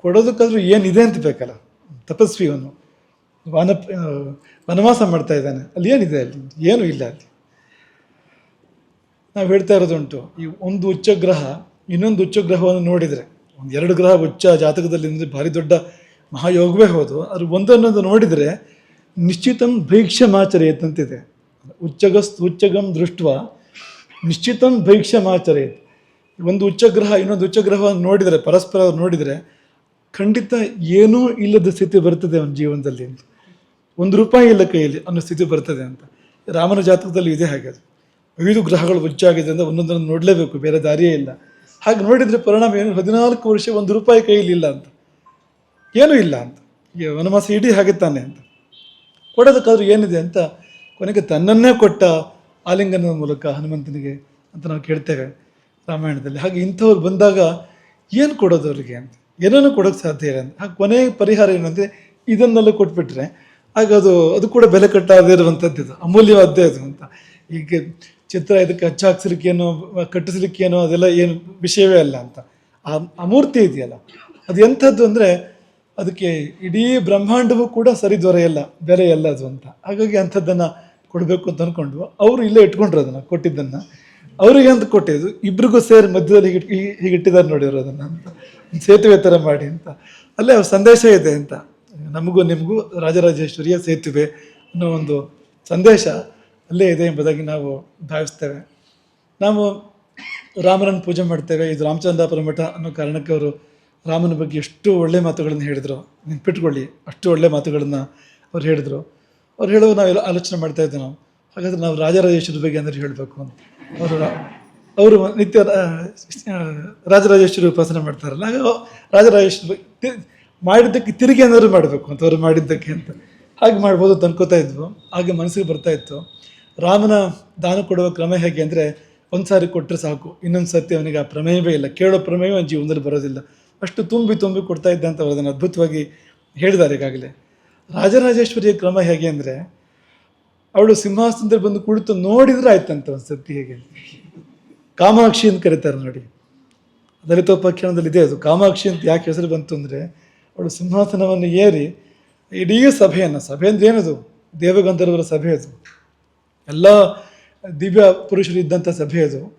ಕೊಡೋದಕ್ಕಾದ್ರೂ ಏನಿದೆ ಅಂತ ಬೇಕಲ್ಲ. ತಪಸ್ವಿ ಅವನು ವನ ವನವಾಸ ಮಾಡ್ತಾ ಇದ್ದಾನೆ. ಅಲ್ಲಿ ಏನಿದೆ ಅಲ್ಲಿ? ಏನೂ ಇಲ್ಲ ಅಲ್ಲಿ. ನಾವು ಹೇಳ್ತಾ ಇರೋದುಂಟು, ಈ ಒಂದು ಉಚ್ಚಗ್ರಹ, ಇನ್ನೊಂದು ಉಚ್ಚಗ್ರಹವನ್ನು ನೋಡಿದರೆ, ಒಂದು ಎರಡು ಗ್ರಹ ಉಚ್ಚ ಜಾತಕದಲ್ಲಿ ಅಂದರೆ ಭಾರಿ ದೊಡ್ಡ ಮಹಾಯೋಗವೇ ಹೌದು ಅದು ಒಂದನ್ನೊಂದು ನೋಡಿದರೆ ನಿಶ್ಚಿತಂ ಭೈಕ್ಷಮಾಚರೇತ್ ಅಂತಿದೆ ಉಚ್ಚಗಸ್ ಉಚ್ಚಗಂ ದೃಷ್ಟ ನಿಶ್ಚಿತಂ ಭೈಕ್ಷಮಾಚರೇತ್ ಒಂದು ಉಚ್ಚಗ್ರಹ, ಇನ್ನೊಂದು ಉಚ್ಚಗ್ರಹ ನೋಡಿದರೆ, ಪರಸ್ಪರ ನೋಡಿದರೆ, ಖಂಡಿತ ಏನೂ ಇಲ್ಲದ ಸ್ಥಿತಿ ಬರ್ತದೆ ಅವನ ಜೀವನದಲ್ಲಿ ಅಂತ. ಒಂದು ರೂಪಾಯಿ ಇಲ್ಲ ಕೈಯಲ್ಲಿ ಅನ್ನೋ ಸ್ಥಿತಿ ಬರ್ತದೆ ಅಂತ. ರಾಮನ ಜಾತಕದಲ್ಲಿ ಇದೆ ಹಾಗೆ ಐದು ಗ್ರಹಗಳು ಉಚ್ಚಾಗಿದೆ ಅಂತ ಒಂದೊಂದನ್ನು ನೋಡಲೇಬೇಕು, ಬೇರೆ ದಾರಿಯೇ ಇಲ್ಲ. ಹಾಗೆ ನೋಡಿದರೆ ಪರಿಣಾಮ ಏನು? ಹದಿನಾಲ್ಕು ವರ್ಷ ಒಂದು ರೂಪಾಯಿ ಕೈಯಲ್ಲಿ ಇಲ್ಲ ಅಂತ. ಏನೂ ಇಲ್ಲ ಅಂತ. ಈಗ ವನವಾಸ ಇಡೀ ಹಾಗೆ ತಾನೆ ಅಂತ. ಕೊಡೋದಕ್ಕಾದ್ರೂ ಏನಿದೆ ಅಂತ ಕೊನೆಗೆ ತನ್ನನ್ನೇ ಕೊಟ್ಟ ಆಲಿಂಗನದ ಮೂಲಕ ಹನುಮಂತನಿಗೆ ಅಂತ ನಾವು ಕೇಳ್ತೇವೆ ರಾಮಾಯಣದಲ್ಲಿ. ಹಾಗೆ ಇಂಥವ್ರು ಬಂದಾಗ ಏನು ಕೊಡೋದು ಅವರಿಗೆ? ಅಂತ ಏನನ್ನು ಕೊಡೋಕ್ಕೆ ಸಾಧ್ಯ ಇಲ್ಲ ಅಂತ. ಹಾಗೆ ಕೊನೆಯ ಪರಿಹಾರ ಏನಂದರೆ ಇದನ್ನೆಲ್ಲ ಕೊಟ್ಬಿಟ್ರೆ ಆಗ ಅದು ಅದು ಕೂಡ ಬೆಲೆ ಕಟ್ಟಾದೇ ಇರುವಂಥದ್ದು ಅಮೂಲ್ಯವಾದ್ದೇ ಅದು ಅಂತ. ಈಗ ಚಿತ್ರ ಇದಕ್ಕೆ ಹಚ್ಚಾಕ್ಸಲಿಕ್ಕೇನೋ ಕಟ್ಟಿಸ್ಲಿಕ್ಕೇನೋ ಅದೆಲ್ಲ ಏನು ವಿಷಯವೇ ಅಲ್ಲ ಅಂತ. ಆ ಅಮೂರ್ತಿ ಇದೆಯಲ್ಲ, ಅದು ಎಂಥದ್ದು ಅಂದರೆ ಅದಕ್ಕೆ ಇಡೀ ಬ್ರಹ್ಮಾಂಡವೂ ಕೂಡ ಸರಿ ದೊರೆಯಲ್ಲ ಬೆಲೆಯಲ್ಲ ಅದು ಅಂತ. ಹಾಗಾಗಿ ಅಂಥದ್ದನ್ನು ಕೊಡಬೇಕು ಅಂತ ಅಂದ್ಕೊಂಡು ಅವರು ಇಲ್ಲೇ ಇಟ್ಕೊಂಡ್ರು ಅದನ್ನು, ಕೊಟ್ಟಿದ್ದನ್ನು. ಅವರಿಗೆ ಅಂತ ಕೊಟ್ಟಿದ್ದು. ಇಬ್ರಿಗೂ ಸೇರಿ ಮಧ್ಯದಲ್ಲಿ ಹೀಗೆ, ಹೀಗೆ- ಇಟ್ಟಿದ್ದಾರೆ ನೋಡಿದ್ರು ಅದನ್ನು ಅಂತ. ಸೇತುವೆ ಥರ ಮಾಡಿ ಅಂತ. ಅಲ್ಲೇ ಅವ್ರ ಸಂದೇಶ ಇದೆ ಅಂತ. ನಮಗೂ ನಿಮಗೂ ರಾಜರಾಜೇಶ್ವರಿಯ ಸೇತುವೆ ಅನ್ನೋ ಒಂದು ಸಂದೇಶ ಅಲ್ಲೇ ಇದೆ ಎಂಬುದಾಗಿ ನಾವು ಭಾವಿಸ್ತೇವೆ. ನಾವು ರಾಮನನ್ನು ಪೂಜೆ ಮಾಡ್ತೇವೆ. ಇದು ರಾಮಚಂದ್ರಾಪುರ ಮಠ ಅನ್ನೋ ಕಾರಣಕ್ಕೆ ಅವರು ರಾಮನ ಬಗ್ಗೆ ಎಷ್ಟು ಒಳ್ಳೆ ಮಾತುಗಳನ್ನು ಹೇಳಿದರು. ನೆನ್ಪಿಟ್ಕೊಳ್ಳಿ, ಅಷ್ಟು ಒಳ್ಳೆ ಮಾತುಗಳನ್ನು ಅವ್ರು ಹೇಳಿದರು. ಅವ್ರು ಹೇಳುವಾಗ ನಾವೆಲ್ಲ ಆಲೋಚನೆ ಮಾಡ್ತಾ ಇದ್ದೆ ನಾವು. ಹಾಗಾದ್ರೆ ನಾವು ರಾಜರಾಜೇಶ್ವರ ಬಗ್ಗೆ ಅಂದರೆ ಹೇಳಬೇಕು ಅಂತ. ಅವರು ಅವರು ನಿತ್ಯ ರಾಜರಾಜೇಶ್ವರಿ ಉಪಾಸನೆ ಮಾಡ್ತಾರಲ್ಲ, ಹಾಗೆ ರಾಜರಾಜೇಶ್ವರಿ ಮಾಡಿದ್ದಕ್ಕೆ ತಿರುಗಿ ಏನಾದ್ರು ಮಾಡಬೇಕು ಅಂತ, ಅವರು ಮಾಡಿದ್ದಕ್ಕೆ ಅಂತ. ಹಾಗೆ ಮಾಡ್ಬೋದು ಅಂತ ಅನ್ಕೋತಾ ಇದ್ವು. ಹಾಗೆ ಮನಸ್ಸಿಗೆ ಬರ್ತಾ ಇತ್ತು. ರಾಮನ ದಾನ ಕೊಡುವ ಕ್ರಮ ಹೇಗೆ ಅಂದರೆ, ಒಂದು ಸಾರಿ ಕೊಟ್ಟರೆ ಸಾಕು, ಇನ್ನೊಂದು ಸತಿ ಅವನಿಗೆ ಆ ಪ್ರಮೇಯವೇ ಇಲ್ಲ. ಕೇಳೋ ಪ್ರಮೇಯ ಜೀವನದಲ್ಲಿ ಬರೋದಿಲ್ಲ. ಅಷ್ಟು ತುಂಬಿ ತುಂಬಿ ಕೊಡ್ತಾ ಇದ್ದ ಅಂತ ಅವರು ಅದನ್ನು ಅದ್ಭುತವಾಗಿ ಹೇಳಿದ್ದಾರೆ ಈಗಾಗಲೇ. ರಾಜರಾಜೇಶ್ವರಿಯ ಕ್ರಮ ಹೇಗೆ ಅಂದರೆ, ಅವಳು ಸಿಂಹಾಸನದಲ್ಲಿ ಬಂದು ಕುಳಿತು ನೋಡಿದ್ರೆ ಆಯ್ತಂತ ಒಂದು ಸರ್ತಿ ಹೇಗೆ ಕಾಮಾಕ್ಷಿ ಅಂತ ಕರೀತಾರೆ ನೋಡಿ. ದಲಿತೋಪಾಖ್ಯಾನದಲ್ಲಿ ಇದೆ ಅದು. ಕಾಮಾಕ್ಷಿ ಅಂತ ಯಾಕೆ ಹೆಸರು ಬಂತು ಅಂದರೆ, ಅವಳು ಸಿಂಹಾಸನವನ್ನು ಏರಿ ಇಡೀ ಸಭೆಯನ್ನು, ಸಭೆ ಅಂದ್ರೆ ಏನದು? ದೇವಗಂಧರ್ವರ ಸಭೆ ಅದು. ಎಲ್ಲ ದಿವ್ಯ ಪುರುಷರು ಇದ್ದಂಥ ಸಭೆ ಅದು.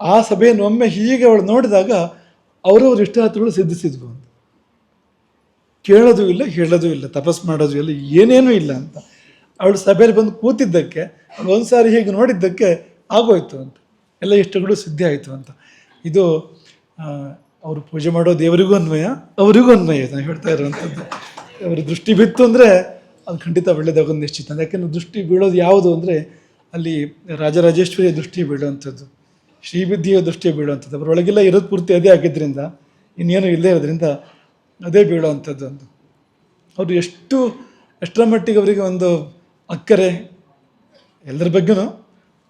ಆ ಸಭೆಯನ್ನು ಒಮ್ಮೆ ಹೀಗೆ ಅವಳು ನೋಡಿದಾಗ ಅವರವ್ರ ಇಷ್ಟಾರ್ಥಗಳು ಸಿದ್ಧಿಸಿದ್ವು ಅಂತ. ಕೇಳೋದು ಇಲ್ಲ, ಹೇಳೋದು ಇಲ್ಲ, ತಪಸ್ ಮಾಡೋದು ಇಲ್ಲ, ಏನೇನೂ ಇಲ್ಲ ಅಂತ. ಅವಳು ಸಭೆಯಲ್ಲಿ ಬಂದು ಕೂತಿದ್ದಕ್ಕೆ, ಅವಳು ಒಂದು ಸಾರಿ ಹೀಗೆ ನೋಡಿದ್ದಕ್ಕೆ ಆಗೋಯ್ತು ಅಂತ. ಎಲ್ಲ ಇಷ್ಟಗಳು ಸಿದ್ಧಿ ಆಯಿತು ಅಂತ. ಇದು ಅವರು ಪೂಜೆ ಮಾಡೋ ದೇವರಿಗೂ ಅನ್ವಯ, ಅವರಿಗೂ ಅನ್ವಯ ನಾನು ಹೇಳ್ತಾ ಇರುವಂಥದ್ದು. ಅವ್ರ ದೃಷ್ಟಿ ಬಿತ್ತು ಅಂದರೆ ಅದು ಖಂಡಿತ ಒಳ್ಳೆಯದಾಗೋದು ನಿಶ್ಚಿತ. ಯಾಕೆಂದ್ರೆ ದೃಷ್ಟಿ ಬೀಳೋದು ಯಾವುದು ಅಂದರೆ ಅಲ್ಲಿ ರಾಜರಾಜೇಶ್ವರಿಯ ದೃಷ್ಟಿ ಬೀಳುವಂಥದ್ದು. ಶ್ರೀವಿದ್ಯೆಯ ದೃಷ್ಟಿ ಬೀಳುವಂಥದ್ದು. ಅವರೊಳಗೆಲ್ಲ ಇರೋದು ಪೂರ್ತಿ ಅದೇ ಆಗಿದ್ದರಿಂದ, ಇನ್ನೇನು ಇಲ್ಲದೇ ಇರೋದ್ರಿಂದ ಅದೇ ಬೀಳುವಂಥದ್ದೊಂದು. ಅವರು ಎಷ್ಟು, ಎಷ್ಟರ ಮಟ್ಟಿಗೆ ಅವರಿಗೆ ಒಂದು ಅಕ್ಕರೆ, ಎಲ್ಲರ ಬಗ್ಗೆಯೂ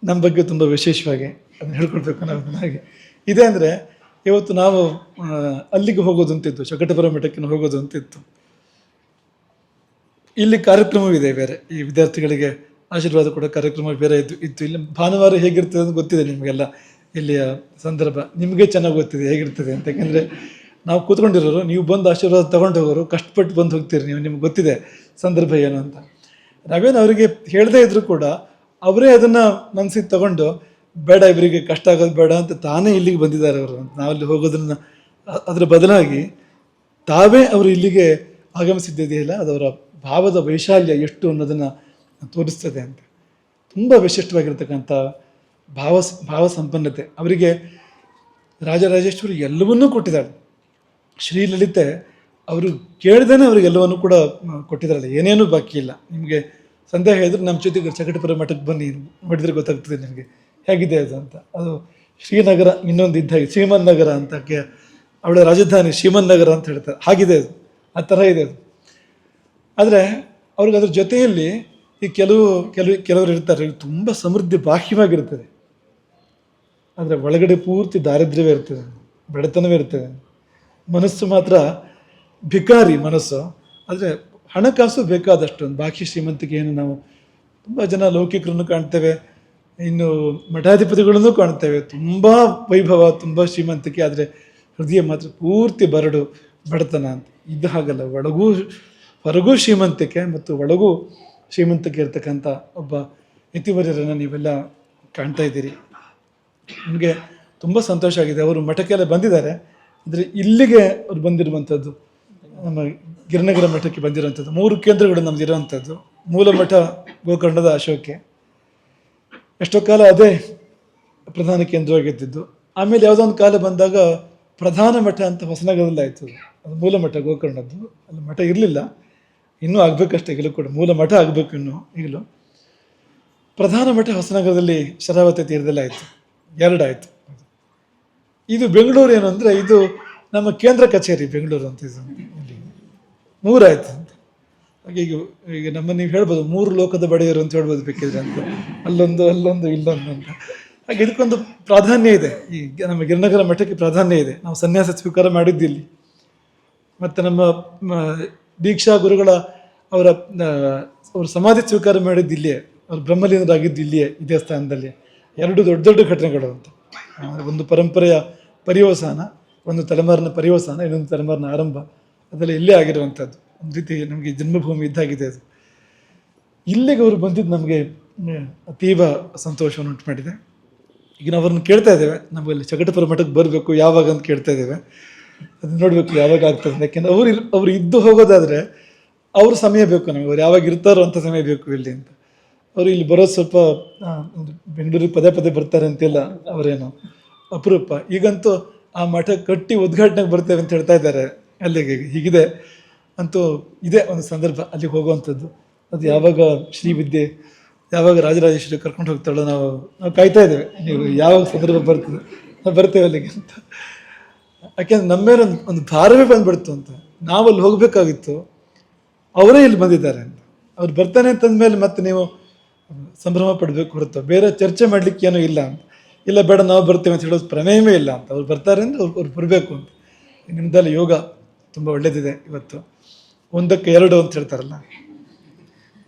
ನಮ್ಮ ಬಗ್ಗೆ ತುಂಬ ವಿಶೇಷವಾಗಿ ಅದನ್ನು ಹೇಳ್ಕೊಡ್ಬೇಕು ನಾವು ಹಾಗೆ. ಇದೆ ಅಂದರೆ, ಇವತ್ತು ನಾವು ಅಲ್ಲಿಗೆ ಹೋಗೋದು ಅಂತಿತ್ತು ಶಕಟಪುರ ಮಠಕ್ಕೆ ಹೋಗೋದು ಅಂತಿತ್ತು ಇಲ್ಲಿ ಕಾರ್ಯಕ್ರಮವಿದೆ ಬೇರೆ. ಈ ವಿದ್ಯಾರ್ಥಿಗಳಿಗೆ ಆಶೀರ್ವಾದ ಕೊಡೋ ಕಾರ್ಯಕ್ರಮ ಬೇರೆ ಇದ್ದು, ಇತ್ತು. ಇಲ್ಲಿ ಭಾನುವಾರ ಹೇಗಿರ್ತದೆ ಅಂತ ಗೊತ್ತಿದೆ ನಿಮಗೆಲ್ಲ. ಇಲ್ಲಿಯ ಸಂದರ್ಭ ನಿಮಗೆ ಚೆನ್ನಾಗಿ ಗೊತ್ತಿದೆ, ಹೇಗಿರ್ತದೆ ಅಂತ. ಯಾಕೆಂದರೆ ನಾವು ಕೂತ್ಕೊಂಡಿರೋರು, ನೀವು ಬಂದು ಆಶೀರ್ವಾದ ತೊಗೊಂಡು ಹೋಗೋರು, ಕಷ್ಟಪಟ್ಟು ಬಂದು ಹೋಗ್ತೀರಿ ನೀವು, ನಿಮ್ಗೆ ಗೊತ್ತಿದೆ ಸಂದರ್ಭ ಏನು ಅಂತ. ನಾವೇನು ಅವರಿಗೆ ಹೇಳದೇ ಇದ್ದರೂ ಕೂಡ ಅವರೇ ಅದನ್ನು ಮನಸ್ಸಿಗೆ ತಗೊಂಡು, ಬೇಡ ಇವರಿಗೆ ಕಷ್ಟ ಆಗೋದು ಬೇಡ ಅಂತ ತಾನೇ ಇಲ್ಲಿಗೆ ಬಂದಿದ್ದಾರೆ ಅವರು. ನಾವಲ್ಲಿ ಹೋಗೋದನ್ನ ಅದರ ಬದಲಾಗಿ ತಾವೇ ಅವರು ಇಲ್ಲಿಗೆ ಆಗಮಿಸಿದ್ದಿದೆಯಲ್ಲ ಅದವರ ಭಾವದ ವೈಶಾಲ್ಯ ಎಷ್ಟು ಅನ್ನೋದನ್ನು ತೋರಿಸ್ತದೆ ಅಂತ. ತುಂಬ ವಿಶಿಷ್ಟವಾಗಿರ್ತಕ್ಕಂಥ ಭಾವ ಭಾವ ಸಂಪನ್ನತೆ ಅವರಿಗೆ ರಾಜರಾಜೇಶ್ವರಿ ಎಲ್ಲವನ್ನೂ ಕೊಟ್ಟಿದ್ದಾಳೆ. ಶ್ರೀಲಲಿತೆ ಅವರು ಕೇಳ್ದೇ ಅವರಿಗೆಲ್ಲವನ್ನು ಕೂಡ ಕೊಟ್ಟಿದ್ದಾರಲ್ಲ ಏನೇನೂ ಬಾಕಿ ಇಲ್ಲ. ನಿಮಗೆ ಸಂದೇಹ ಇದ್ರೆ ನಮ್ಮ ಜೊತೆಗೆ ಚಕಟಪುರ ಮಠಕ್ಕೆ ಬನ್ನಿ. ನೋಡಿದ್ರೆ ಗೊತ್ತಾಗ್ತದೆ ನಿಮಗೆ. ಹೇಗಿದೆ ಅದು ಅಂತ. ಅದು ಶ್ರೀನಗರ, ಇನ್ನೊಂದು ಇದ್ದ ಹಾಗೆ ಶ್ರೀಮನ್ ನಗರ ಅಂತ ಅವಳ ರಾಜಧಾನಿ ಶ್ರೀಮನ್ ನಗರ ಅಂತ ಹೇಳ್ತಾರೆ. ಹಾಗಿದೆ ಅದು. ಆ ಥರ ಇದೆ ಅದು. ಆದರೆ ಅವ್ರಿಗೆ ಅದ್ರ ಜೊತೆಯಲ್ಲಿ ಈ ಕೆಲವು ಕೆಲವು, ಕೆಲವರು ಇರ್ತಾರೆ ತುಂಬ ಸಮೃದ್ಧಿ, ಬಾಹ್ಯವಾಗಿರ್ತದೆ. ಆದರೆ ಒಳಗಡೆ ಪೂರ್ತಿ ದಾರಿದ್ರ್ಯವೇ ಇರ್ತದೆ. ಬಡತನವೇ ಇರ್ತದೆ. ಮನಸ್ಸು ಮಾತ್ರ ಭಿಕಾರಿ ಮನಸ್ಸು. ಆದರೆ ಹಣಕಾಸು ಬೇಕಾದಷ್ಟು ಒಂದು ಬಾಕಿ ಏನು ನಾವು ತುಂಬ ಜನ ಲೌಕಿಕರನ್ನು ಕಾಣ್ತೇವೆ. ಇನ್ನು ಮಠಾಧಿಪತಿಗಳನ್ನು ಕಾಣ್ತೇವೆ. ತುಂಬ ವೈಭವ, ತುಂಬ ಶ್ರೀಮಂತಿಕೆ, ಆದರೆ ಹೃದಯ ಮಾತ್ರ ಪೂರ್ತಿ ಬರಡು, ಬಡತನ ಅಂತ. ಇದು ಹಾಗಲ್ಲ. ಒಳಗೂ, ಹೊರಗೂ ಶ್ರೀಮಂತಿಕೆ ಮತ್ತು ಒಳಗೂ ಶ್ರೀಮಂತಿಕೆ ಇರತಕ್ಕಂಥ ಒಬ್ಬ ಯತಿವರ್ಯರನ್ನು ನೀವೆಲ್ಲ ಕಾಣ್ತಾ ಇದ್ದೀರಿ. ನನಗೆ ತುಂಬ ಸಂತೋಷ ಆಗಿದೆ. ಅವರು ಮಠಕ್ಕೆಲ್ಲ ಬಂದಿದ್ದಾರೆ. ಅಂದರೆ ಇಲ್ಲಿಗೆ ಅವ್ರು ಬಂದಿರುವಂಥದ್ದು ನಮ್ಮ ಗಿರಿನಗರ ಮಠಕ್ಕೆ ಬಂದಿರುವಂಥದ್ದು ಮೂರು ಕೇಂದ್ರಗಳು ನಮ್ದು ಇರುವಂಥದ್ದು ಮೂಲ ಮಠ ಗೋಕರ್ಣದ ಅಶೋಕೆ. ಎಷ್ಟೋ ಕಾಲ ಅದೇ ಪ್ರಧಾನ ಕೇಂದ್ರವಾಗಿದ್ದಿದ್ದು. ಆಮೇಲೆ ಯಾವುದೋ ಒಂದು ಕಾಲ ಬಂದಾಗ ಪ್ರಧಾನ ಮಠ ಅಂತ ಹೊಸನಗರದಲ್ಲಿ ಆಯಿತು. ಅದು ಮೂಲ ಮಠ ಗೋಕರ್ಣದ್ದು. ಅಲ್ಲಿ ಮಠ ಇರಲಿಲ್ಲ. ಇನ್ನೂ ಆಗಬೇಕಷ್ಟೇ ಈಗಲೂ ಕೂಡ. ಮೂಲ ಮಠ ಆಗಬೇಕು ಇನ್ನೂ ಈಗಲೂ. ಪ್ರಧಾನ ಮಠ ಹೊಸನಗರದಲ್ಲಿ ಶರಾವತಿ ತೀರದಲ್ಲಿ ಆಯಿತು. ಎರಡಾಯಿತು ಇದು ಬೆಂಗಳೂರು ಏನಂದರೆ ಇದು ನಮ್ಮ ಕೇಂದ್ರ ಕಚೇರಿ, ಬೆಂಗಳೂರು ಅಂತ ಇದು. ಮೂರಾಯ್ತು ಅಂತ. ಈಗ ಈಗ ನಮ್ಮ ನೀವು ಹೇಳ್ಬೋದು, ಮೂರು ಲೋಕದ ಬಡೆಯರು ಅಂತ ಹೇಳ್ಬೋದು ಬೇಕಿದ್ರೆ ಅಂತ. ಅಲ್ಲೊಂದು ಅಲ್ಲೊಂದು, ಇಲ್ಲೊಂದು ಅಂತ. ಹಾಗೆ ಇದಕ್ಕೊಂದು ಪ್ರಾಧಾನ್ಯ ಇದೆ. ಈ ನಮ್ಮ ಗಿರಿನಗರ ಮಠಕ್ಕೆ ಪ್ರಾಧಾನ್ಯ ಇದೆ. ನಾವು ಸನ್ಯಾಸ ಸ್ವೀಕಾರ ಮಾಡಿದ್ದಿಲ್ಲಿ. ಮತ್ತು ನಮ್ಮ ದೀಕ್ಷಾ ಗುರುಗಳ ಅವರ ಅವರು ಸಮಾಧಿ ಸ್ವೀಕಾರ ಮಾಡಿದ್ದು ಇಲ್ಲಿಯೇ ಅವ್ರು ಬ್ರಹ್ಮಲೀನರಾಗಿದ್ದು ಇಲ್ಲಿಯೇ ಇದೇ ಸ್ಥಾನದಲ್ಲಿ ಎರಡು ದೊಡ್ಡ ದೊಡ್ಡ ಘಟನೆಗಳು ಅಂತ. ಒಂದು ಪರಂಪರೆಯ ಪರಿವಸಾನ, ಒಂದು ತಲೆಮಾರಿನ ಪರಿವಸಾನ, ಇನ್ನೊಂದು ತಲೆಮಾರಿನ ಆರಂಭ. ಅದೆಲ್ಲ ಇಲ್ಲೇ ಆಗಿರುವಂಥದ್ದು. ಒಂದು ರೀತಿ ನಮಗೆ ಜನ್ಮಭೂಮಿ ಇದ್ದಾಗಿದೆ ಅದು. ಇಲ್ಲಿಗೆ ಅವರು ಬಂದಿದ್ದು ನಮಗೆ ಅತೀವ ಸಂತೋಷವನ್ನು ಉಂಟು ಮಾಡಿದೆ ಈಗ ನಾವು ಅವ್ರನ್ನ ಕೇಳ್ತಾ ಇದ್ದೇವೆ ನಮಗಲ್ಲಿ ಚಗಟಪುರ ಮಠಕ್ಕೆ ಬರಬೇಕು, ಯಾವಾಗ ಅಂತ ಕೇಳ್ತಾ ಇದ್ದೇವೆ. ಅದು ನೋಡಬೇಕು ಯಾವಾಗ ಆಗ್ತದೆ. ಯಾಕೆಂದ್ರೆ ಅವರು ಅವ್ರು ಇದ್ದು ಹೋಗೋದಾದರೆ, ಅವ್ರ ಸಮಯ ಬೇಕು ನಮಗೆ. ಅವ್ರು ಯಾವಾಗ ಇರ್ತಾರೋ ಅಂತ ಸಮಯ ಬೇಕು ಇಲ್ಲಿ ಅಂತ. ಅವರು ಇಲ್ಲಿ ಬರೋ ಸ್ವಲ್ಪ ಬೆಂಗಳೂರಿಗೆ ಪದೇ ಪದೇ ಬರ್ತಾರೆ ಅಂತಿಲ್ಲ ಅವರೇನು ಅಪರೂಪ. ಈಗಂತೂ ಆ ಮಠ ಕಟ್ಟಿ ಉದ್ಘಾಟನೆಗೆ ಬರ್ತೇವೆ ಅಂತ ಹೇಳ್ತಾ ಇದ್ದಾರೆ. ಅಲ್ಲಿಗೆ ಹೀಗಿದೆ. ಅಂತೂ ಇದೆ ಒಂದು ಸಂದರ್ಭ ಅಲ್ಲಿಗೆ ಹೋಗುವಂಥದ್ದು. ಅದು ಯಾವಾಗ ಶ್ರೀವಿದ್ಯೆ ಯಾವಾಗ ರಾಜರಾಜೇಶ್ವರಿ ಕರ್ಕೊಂಡು ಹೋಗ್ತಾಳೋ ನಾವು ನಾವು ಕಾಯ್ತಾ ಇದ್ದೇವೆ. ನೀವು ಯಾವಾಗ ಸಂದರ್ಭ ಬರ್ತದೆ ನಾವು ಬರ್ತೇವೆ ಅಲ್ಲಿಗೆ ಅಂತ. ಯಾಕೆಂದ್ರೆ ನಮ್ಮ ಮೇಲೆ ಒಂದು ಒಂದು ಭಾರವೇ ಬಂದ್ಬಿಡ್ತು ಅಂತ. ನಾವಲ್ಲಿ ಹೋಗಬೇಕಾಗಿತ್ತು. ಅವರೇ ಇಲ್ಲಿ ಬಂದಿದ್ದಾರೆ ಅಂತ. ಅವ್ರು ಬರ್ತಾನೆ ಅಂತಂದ್ಮೇಲೆ ಮತ್ತೆ ನೀವು ಸಂಭ್ರಮ ಪಡಬೇಕು ಹೊರತು ಬೇರೆ ಚರ್ಚೆ ಮಾಡ್ಲಿಕ್ಕೆ ಏನೂ ಇಲ್ಲ ಅಂತ. ಇಲ್ಲ, ಬೇಡ, ನಾವು ಬರ್ತೇವೆ ಅಂತ ಹೇಳೋದು ಪ್ರಮೇಯವೇ ಇಲ್ಲ ಅಂತ. ಅವ್ರು ಬರ್ತಾರೆ ಅಂದ್ರೆ ಅವ್ರು ಅವ್ರು ಬರಬೇಕು ಅಂತ. ನಿಮ್ಮದಲ್ಲಿ ಯೋಗ ತುಂಬ ಒಳ್ಳೆಯದಿದೆ ಇವತ್ತು. ಒಂದಕ್ಕೆ ಎರಡು ಅಂತ ಹೇಳ್ತಾರಲ್ಲ.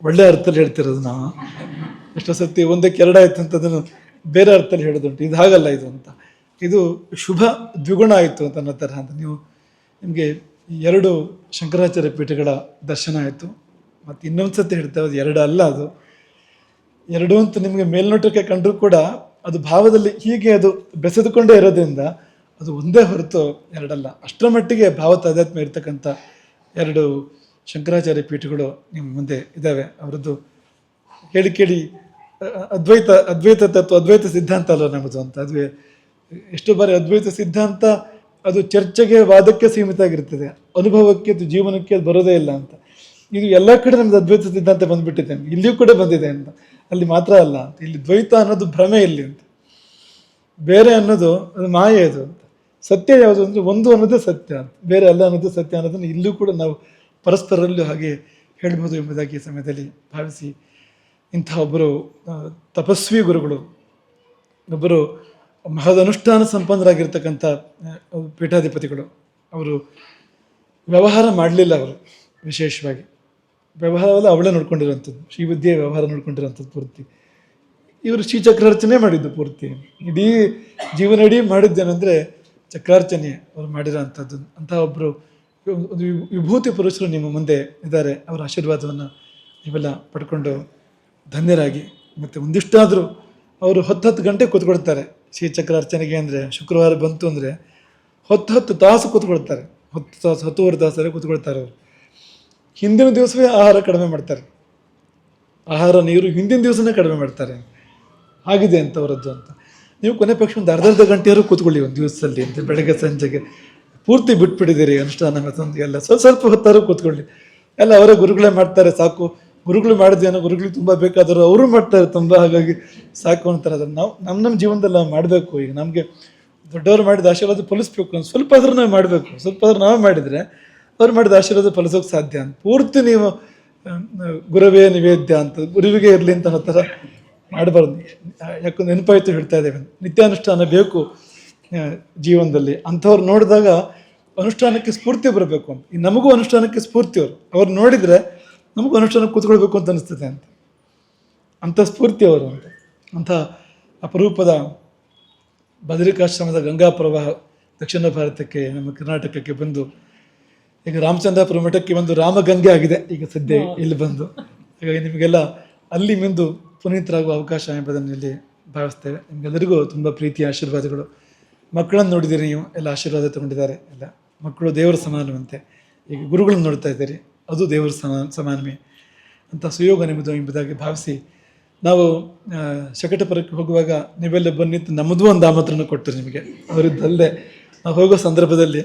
ಒಳ್ಳೆ ಅರ್ಥದಲ್ಲಿ ಹೇಳ್ತಿರೋದು ನಾವು ಎಷ್ಟೋ ಸತಿ ಒಂದಕ್ಕೆ ಎರಡು ಆಯ್ತು ಅಂತ ಅದನ್ನು ಬೇರೆ ಅರ್ಥದಲ್ಲಿ ಹೇಳೋದುಂಟು. ಇದು ಹಾಗಲ್ಲ ಇದು ಅಂತ. ಇದು ಶುಭ ದ್ವಿಗುಣ ಆಯಿತು ಅಂತ ಅನ್ನೋ ಥರ ಅಂತ. ನೀವು ನಿಮಗೆ ಎರಡು ಶಂಕರಾಚಾರ್ಯ ಪೀಠಗಳ ದರ್ಶನ ಆಯಿತು. ಮತ್ತು ಇನ್ನೊಂದು ಸತಿ ಹೇಳ್ತೇವೆ ಅದು ಎರಡು ಅಲ್ಲ ಅದು. ಎರಡು ಅಂತ ನಿಮಗೆ ಮೇಲ್ನೋಟಕ್ಕೆ ಕಂಡರೂ ಕೂಡ ಅದು ಭಾವದಲ್ಲಿ ಹೀಗೆ ಅದು ಬೆಸೆದುಕೊಂಡೇ ಇರೋದ್ರಿಂದ ಅದು ಒಂದೇ ಹೊರತು ಎರಡಲ್ಲ. ಅಷ್ಟರ ಮಟ್ಟಿಗೆ ಭಾವ ತಾದಾತ್ಮ್ಯ ಇರತಕ್ಕಂಥ ಎರಡು ಶಂಕರಾಚಾರ್ಯ ಪೀಠಗಳು ನಿಮ್ಮ ಮುಂದೆ ಇದ್ದಾವೆ ಅವರದ್ದು ಕೇಳಿ ಕೇಳಿ, ಅದ್ವೈತ ಅದ್ವೈತ ತತ್ವ, ಅದ್ವೈತ ಸಿದ್ಧಾಂತ ಅಲ್ಲ ನಮ್ಮದು ಅಂತ. ಅದುವೇ, ಎಷ್ಟು ಬಾರಿ ಅದ್ವೈತ ಸಿದ್ಧಾಂತ ಅದು ಚರ್ಚೆಗೆ, ವಾದಕ್ಕೆ ಸೀಮಿತ ಆಗಿರ್ತದೆ ಅನುಭವಕ್ಕೆ ಅದು ಜೀವನಕ್ಕೆ ಅದು ಬರೋದೇ ಇಲ್ಲ ಅಂತ. ಇದು ಎಲ್ಲ ಕಡೆ ನಮ್ದು ಅದ್ವೈತ ಸಿದ್ಧಾಂತ ಬಂದ್ಬಿಟ್ಟಿದೆ ಇಲ್ಲಿಯೂ ಕೂಡ ಬಂದಿದೆ ಅಂತ. ಅಲ್ಲಿ ಮಾತ್ರ ಅಲ್ಲ, ಇಲ್ಲಿ ದ್ವೈತ ಅನ್ನೋದು ಭ್ರಮೆ ಇಲ್ಲಿ ಅಂತ. ಬೇರೆ ಅನ್ನೋದು ಅದು ಮಾಯೆ ಅದು ಅಂತ. ಸತ್ಯ ಯಾವುದು ಅಂದರೆ ಒಂದು ಅನ್ನೋದೇ ಸತ್ಯ ಅಂತ. ಬೇರೆ ಅಲ್ಲ ಅನ್ನೋದು ಸತ್ಯ ಅನ್ನೋದನ್ನು ಇಲ್ಲೂ ಕೂಡ ನಾವು ಪರಸ್ಪರರಲ್ಲೂ ಹಾಗೆ ಹೇಳ್ಬೋದು ಎಂಬುದಾಗಿ ಈ ಸಮಯದಲ್ಲಿ ಭಾವಿಸಿ ಇಂಥ ಒಬ್ಬರು ತಪಸ್ವಿ ಗುರುಗಳು, ಒಬ್ಬರು ಮಹದನುಷ್ಠಾನ ಸಂಪನ್ನರಾಗಿರ್ತಕ್ಕಂಥ ಪೀಠಾಧಿಪತಿಗಳು. ಅವರು ವ್ಯವಹಾರ ಮಾಡಲಿಲ್ಲ ಅವರು ವಿಶೇಷವಾಗಿ. ವ್ಯವಹಾರವೆಲ್ಲ, ಅವಳೇ ನೋಡ್ಕೊಂಡಿರೋಂಥದ್ದು. ಶ್ರೀವಿದ್ಯೆ ವ್ಯವಹಾರ ನೋಡ್ಕೊಂಡಿರೋಂಥದ್ದು ಪೂರ್ತಿ. ಇವರು ಶ್ರೀ ಚಕ್ರಾರ್ಚನೆ ಮಾಡಿದ್ದು ಪೂರ್ತಿ. ಇಡೀ ಜೀವನ ಇಡೀ ಮಾಡಿದ್ದೇನೆಂದರೆ ಚಕ್ರಾರ್ಚನೆ ಅವರು ಮಾಡಿರೋ ಅಂಥದ್ದು ಅಂಥ ಒಬ್ಬರು ಒಂದು ವಿಭೂ- ವಿಭೂತಿ ಪುರುಷರು ನಿಮ್ಮ ಮುಂದೆ ಇದ್ದಾರೆ. ಅವರ ಆಶೀರ್ವಾದವನ್ನು ನೀವೆಲ್ಲ ಪಡ್ಕೊಂಡು ಧನ್ಯರಾಗಿ. ಮತ್ತು ಒಂದಿಷ್ಟಾದರೂ ಅವರು ಹತ್ತು ಹತ್ತು ಗಂಟೆ ಕೂತ್ಕೊಳ್ತಾರೆ ಶ್ರೀ ಚಕ್ರಾರ್ಚನೆಗೆ ಅಂದರೆ, ಶುಕ್ರವಾರ ಬಂತು ಅಂದರೆ ಹತ್ತು ಹತ್ತು ತಾಸು ಕೂತ್ಕೊಳ್ತಾರೆ. ಹತ್ತು ತಾಸು, ಹತ್ತುವರೆ ತಾಸರೇ ಕೂತ್ಕೊಳ್ತಾರೆ ಅವರು. ಹಿಂದಿನ ದಿವಸವೇ ಆಹಾರ ಕಡಿಮೆ ಮಾಡ್ತಾರೆ. ಆಹಾರ, ನೀರು ಹಿಂದಿನ ದಿವಸನೇ ಕಡಿಮೆ ಮಾಡ್ತಾರೆ. ಆಗಿದೆ ಅಂತ ಅವರದ್ದು ಅಂತ. ನೀವು ಕೊನೆ ಪಕ್ಷ ಒಂದು ಅರ್ಧ ಅರ್ಧ ಗಂಟೆಯವರು ಕೂತ್ಕೊಳ್ಳಿ ಒಂದು ದಿವಸದಲ್ಲಿ ಅಂತ ಬೆಳಗ್ಗೆ ಸಂಜೆಗೆ. ಪೂರ್ತಿ ಬಿಟ್ಬಿಟ್ಟಿದ್ದೀರಿ ಅನುಷ್ಠಾನ ಎಲ್ಲ. ಸ್ವಲ್ಪ ಸ್ವಲ್ಪ ಹೊತ್ತಾರು ಕೂತ್ಕೊಳ್ಳಿ. ಎಲ್ಲ ಅವರೇ ಗುರುಗಳೇ ಮಾಡ್ತಾರೆ, ಸಾಕು. ಗುರುಗಳು ಮಾಡಿದ್ದೇನೋ ಗುರುಗಳಿಗೆ ತುಂಬ ಬೇಕಾದರೂ ಅವರು ಮಾಡ್ತಾರೆ ತುಂಬ, ಹಾಗಾಗಿ ಸಾಕು ಅಂತಾರೆ ಅದನ್ನು ನಾವು, ನಮ್ಮ ನಮ್ಮ ಜೀವನದಲ್ಲಿ ನಾವು ಮಾಡಬೇಕು. ಈಗ ನಮಗೆ ದೊಡ್ಡವರು ಮಾಡಿದ ಆಶೀರ್ವಾದ ಫಲಿಸ್ಬೇಕು. ಸ್ವಲ್ಪ ಆದರೂ ನಾವು ಮಾಡಬೇಕು. ಸ್ವಲ್ಪ ಆದರೂ ನಾವು ಮಾಡಿದರೆ ಅವ್ರು ಮಾಡಿದ ಆಶೀರ್ವಾದ ಫಲಿಸೋಕೆ ಸಾಧ್ಯ ಅಂತ. ಪೂರ್ತಿ ನೀವು ಗುರುವೇ ನಿವೇದ್ಯ ಅಂತ, ಗುರುವಿಗೆ ಇರಲಿ ಅಂತ ಅನ್ನೋ ಥರ ಮಾಡಬಾರ್ದು. ಯಾಕಂದ್ರೆ ನೆನಪಾಯ್ತು ಹೇಳ್ತಾ ಇದ್ದೇವೆ. ನಿತ್ಯಾನುಷ್ಠಾನ ಬೇಕು ಜೀವನದಲ್ಲಿ. ಅಂಥವ್ರು ನೋಡಿದಾಗ ಅನುಷ್ಠಾನಕ್ಕೆ ಸ್ಫೂರ್ತಿ ಬರಬೇಕು ಅಂತ. ಈ ನಮಗೂ ಅನುಷ್ಠಾನಕ್ಕೆ ಸ್ಫೂರ್ತಿ ಅವರು. ಅವ್ರು ನೋಡಿದರೆ ನಮಗೂ ಅನುಷ್ಠಾನಕ್ಕೆ ಕೂತ್ಕೊಳ್ಬೇಕು ಅಂತ ಅನಿಸ್ತದೆ ಅಂತ. ಅಂಥ ಸ್ಫೂರ್ತಿ ಅವರು ಅಂತ. ಅಂಥ ಅಪರೂಪದ ಬದರಿಕಾಶ್ರಮದ ಗಂಗಾ ಪ್ರವಾಹ ದಕ್ಷಿಣ ಭಾರತಕ್ಕೆ, ನಮ್ಮ ಕರ್ನಾಟಕಕ್ಕೆ ಬಂದು ಈಗ ರಾಮಚಂದ್ರಪುರ ಮಠಕ್ಕೆ ಒಂದು ರಾಮಗಂಗೆ ಆಗಿದೆ. ಈಗ ಸದ್ಯ ಇಲ್ಲಿ ಬಂದು. ಹಾಗಾಗಿ ನಿಮಗೆಲ್ಲ ಅಲ್ಲಿ ಮಿಂದು ಪುನೀತರಾಗುವ ಅವಕಾಶ ಎಂಬುದನ್ನು ಇಲ್ಲಿ ಭಾವಿಸ್ತೇವೆ. ನಿಮಗೆಲ್ಲರಿಗೂ ತುಂಬ ಪ್ರೀತಿಯ ಆಶೀರ್ವಾದಗಳು. ಮಕ್ಕಳನ್ನು ನೋಡಿದ್ದೀರಿ ನೀವು ಎಲ್ಲ ಆಶೀರ್ವಾದ ತಗೊಂಡಿದ್ದಾರೆ ಎಲ್ಲ. ಮಕ್ಕಳು ದೇವರ ಸಮಾನವಂತೆ. ಈಗ ಗುರುಗಳನ್ನು ನೋಡ್ತಾ ಇದ್ದೀರಿ ಅದು ದೇವರ ಸಮಾನ ಸಮಾನವೇ ಅಂತ ಸುಯೋಗ ನಿಮ್ಮದು ಎಂಬುದಾಗಿ ಭಾವಿಸಿ ನಾವು ಶಕಟಪುರಕ್ಕೆ ಹೋಗುವಾಗ ನೀವೆಲ್ಲ ಬನ್ನಿತ್ತು ನಮ್ಮದು ಒಂದು ಆಮಂತ್ರಣ ಕೊಟ್ಟರು ನಿಮಗೆ. ಅವರಿದ್ದಲ್ಲದೆ ನಾವು ಹೋಗೋ ಸಂದರ್ಭದಲ್ಲಿ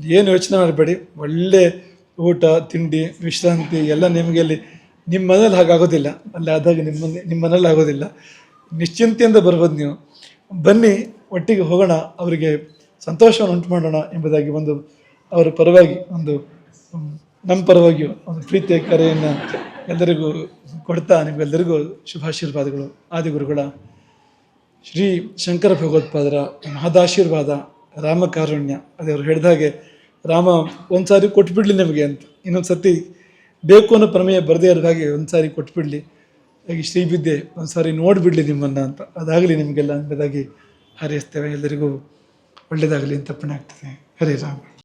ಏನು ಯೋಚನೆ ಮಾಡಬೇಡಿ. ಒಳ್ಳೆ ಊಟ, ತಿಂಡಿ, ವಿಶ್ರಾಂತಿ ಎಲ್ಲ ನಿಮಗೆ ಅಲ್ಲಿ ನಿಮ್ಮ ಮನೇಲಿ ಹಾಗಾಗೋದಿಲ್ಲ. ಅಲ್ಲಿ ಆದಾಗ ನಿಮ್ಮ ನಿಮ್ಮ ಮನೇಲಿ ಆಗೋದಿಲ್ಲ. ನಿಶ್ಚಿಂತೆಯಿಂದ ಬರ್ಬೋದು ನೀವು. ಬನ್ನಿ, ಒಟ್ಟಿಗೆ ಹೋಗೋಣ, ಅವರಿಗೆ ಸಂತೋಷವನ್ನು ಉಂಟು ಮಾಡೋಣ ಎಂಬುದಾಗಿ ಒಂದು ಅವರ ಪರವಾಗಿ, ಒಂದು ನಮ್ಮ ಪರವಾಗಿಯೂ ಒಂದು ಪ್ರೀತಿಯ ಕರೆಯನ್ನು ಎಲ್ಲರಿಗೂ ಕೊಡ್ತಾ ನಿಮಗೆಲ್ಲರಿಗೂ ಶುಭಾಶೀರ್ವಾದಗಳು. ಆದಿಗುರುಗಳ ಶ್ರೀ ಶಂಕರ ಭಗವತ್ಪಾದರ ಮಹದಾಶೀರ್ವಾದ ರಾಮಕಾರುಣ್ಯ. ಅದೇ ಅವ್ರು ಹೇಳಿದಾಗೆ ರಾಮ, ಒಂದು ಸಾರಿ ಕೊಟ್ಬಿಡ್ಲಿ ನಿಮಗೆ ಅಂತ. ಇನ್ನೊಂದು ಸರ್ತಿ ಬೇಕು ಅನ್ನೋ ಪ್ರಮೇಯ ಬರದೇ ಇರೋ ಹಾಗೆ ಒಂದು ಸಾರಿ ಕೊಟ್ಬಿಡ್ಲಿ. ಹಾಗೆ ಶ್ರೀವಿದ್ಯೆ ಒಂದು ಸಾರಿ ನೋಡಿಬಿಡ್ಲಿ ನಿಮ್ಮನ್ನು ಅಂತ. ಅದಾಗಲಿ ನಿಮಗೆಲ್ಲ ಎಂಬುದಾಗಿ ಹಾರೈಸ್ತೇವೆ. ಎಲ್ಲರಿಗೂ ಒಳ್ಳೆಯದಾಗಲಿ ಅಂತ ಪುಣ್ಯ ಆಗ್ತದೆ. ಹರೇ ರಾಮ.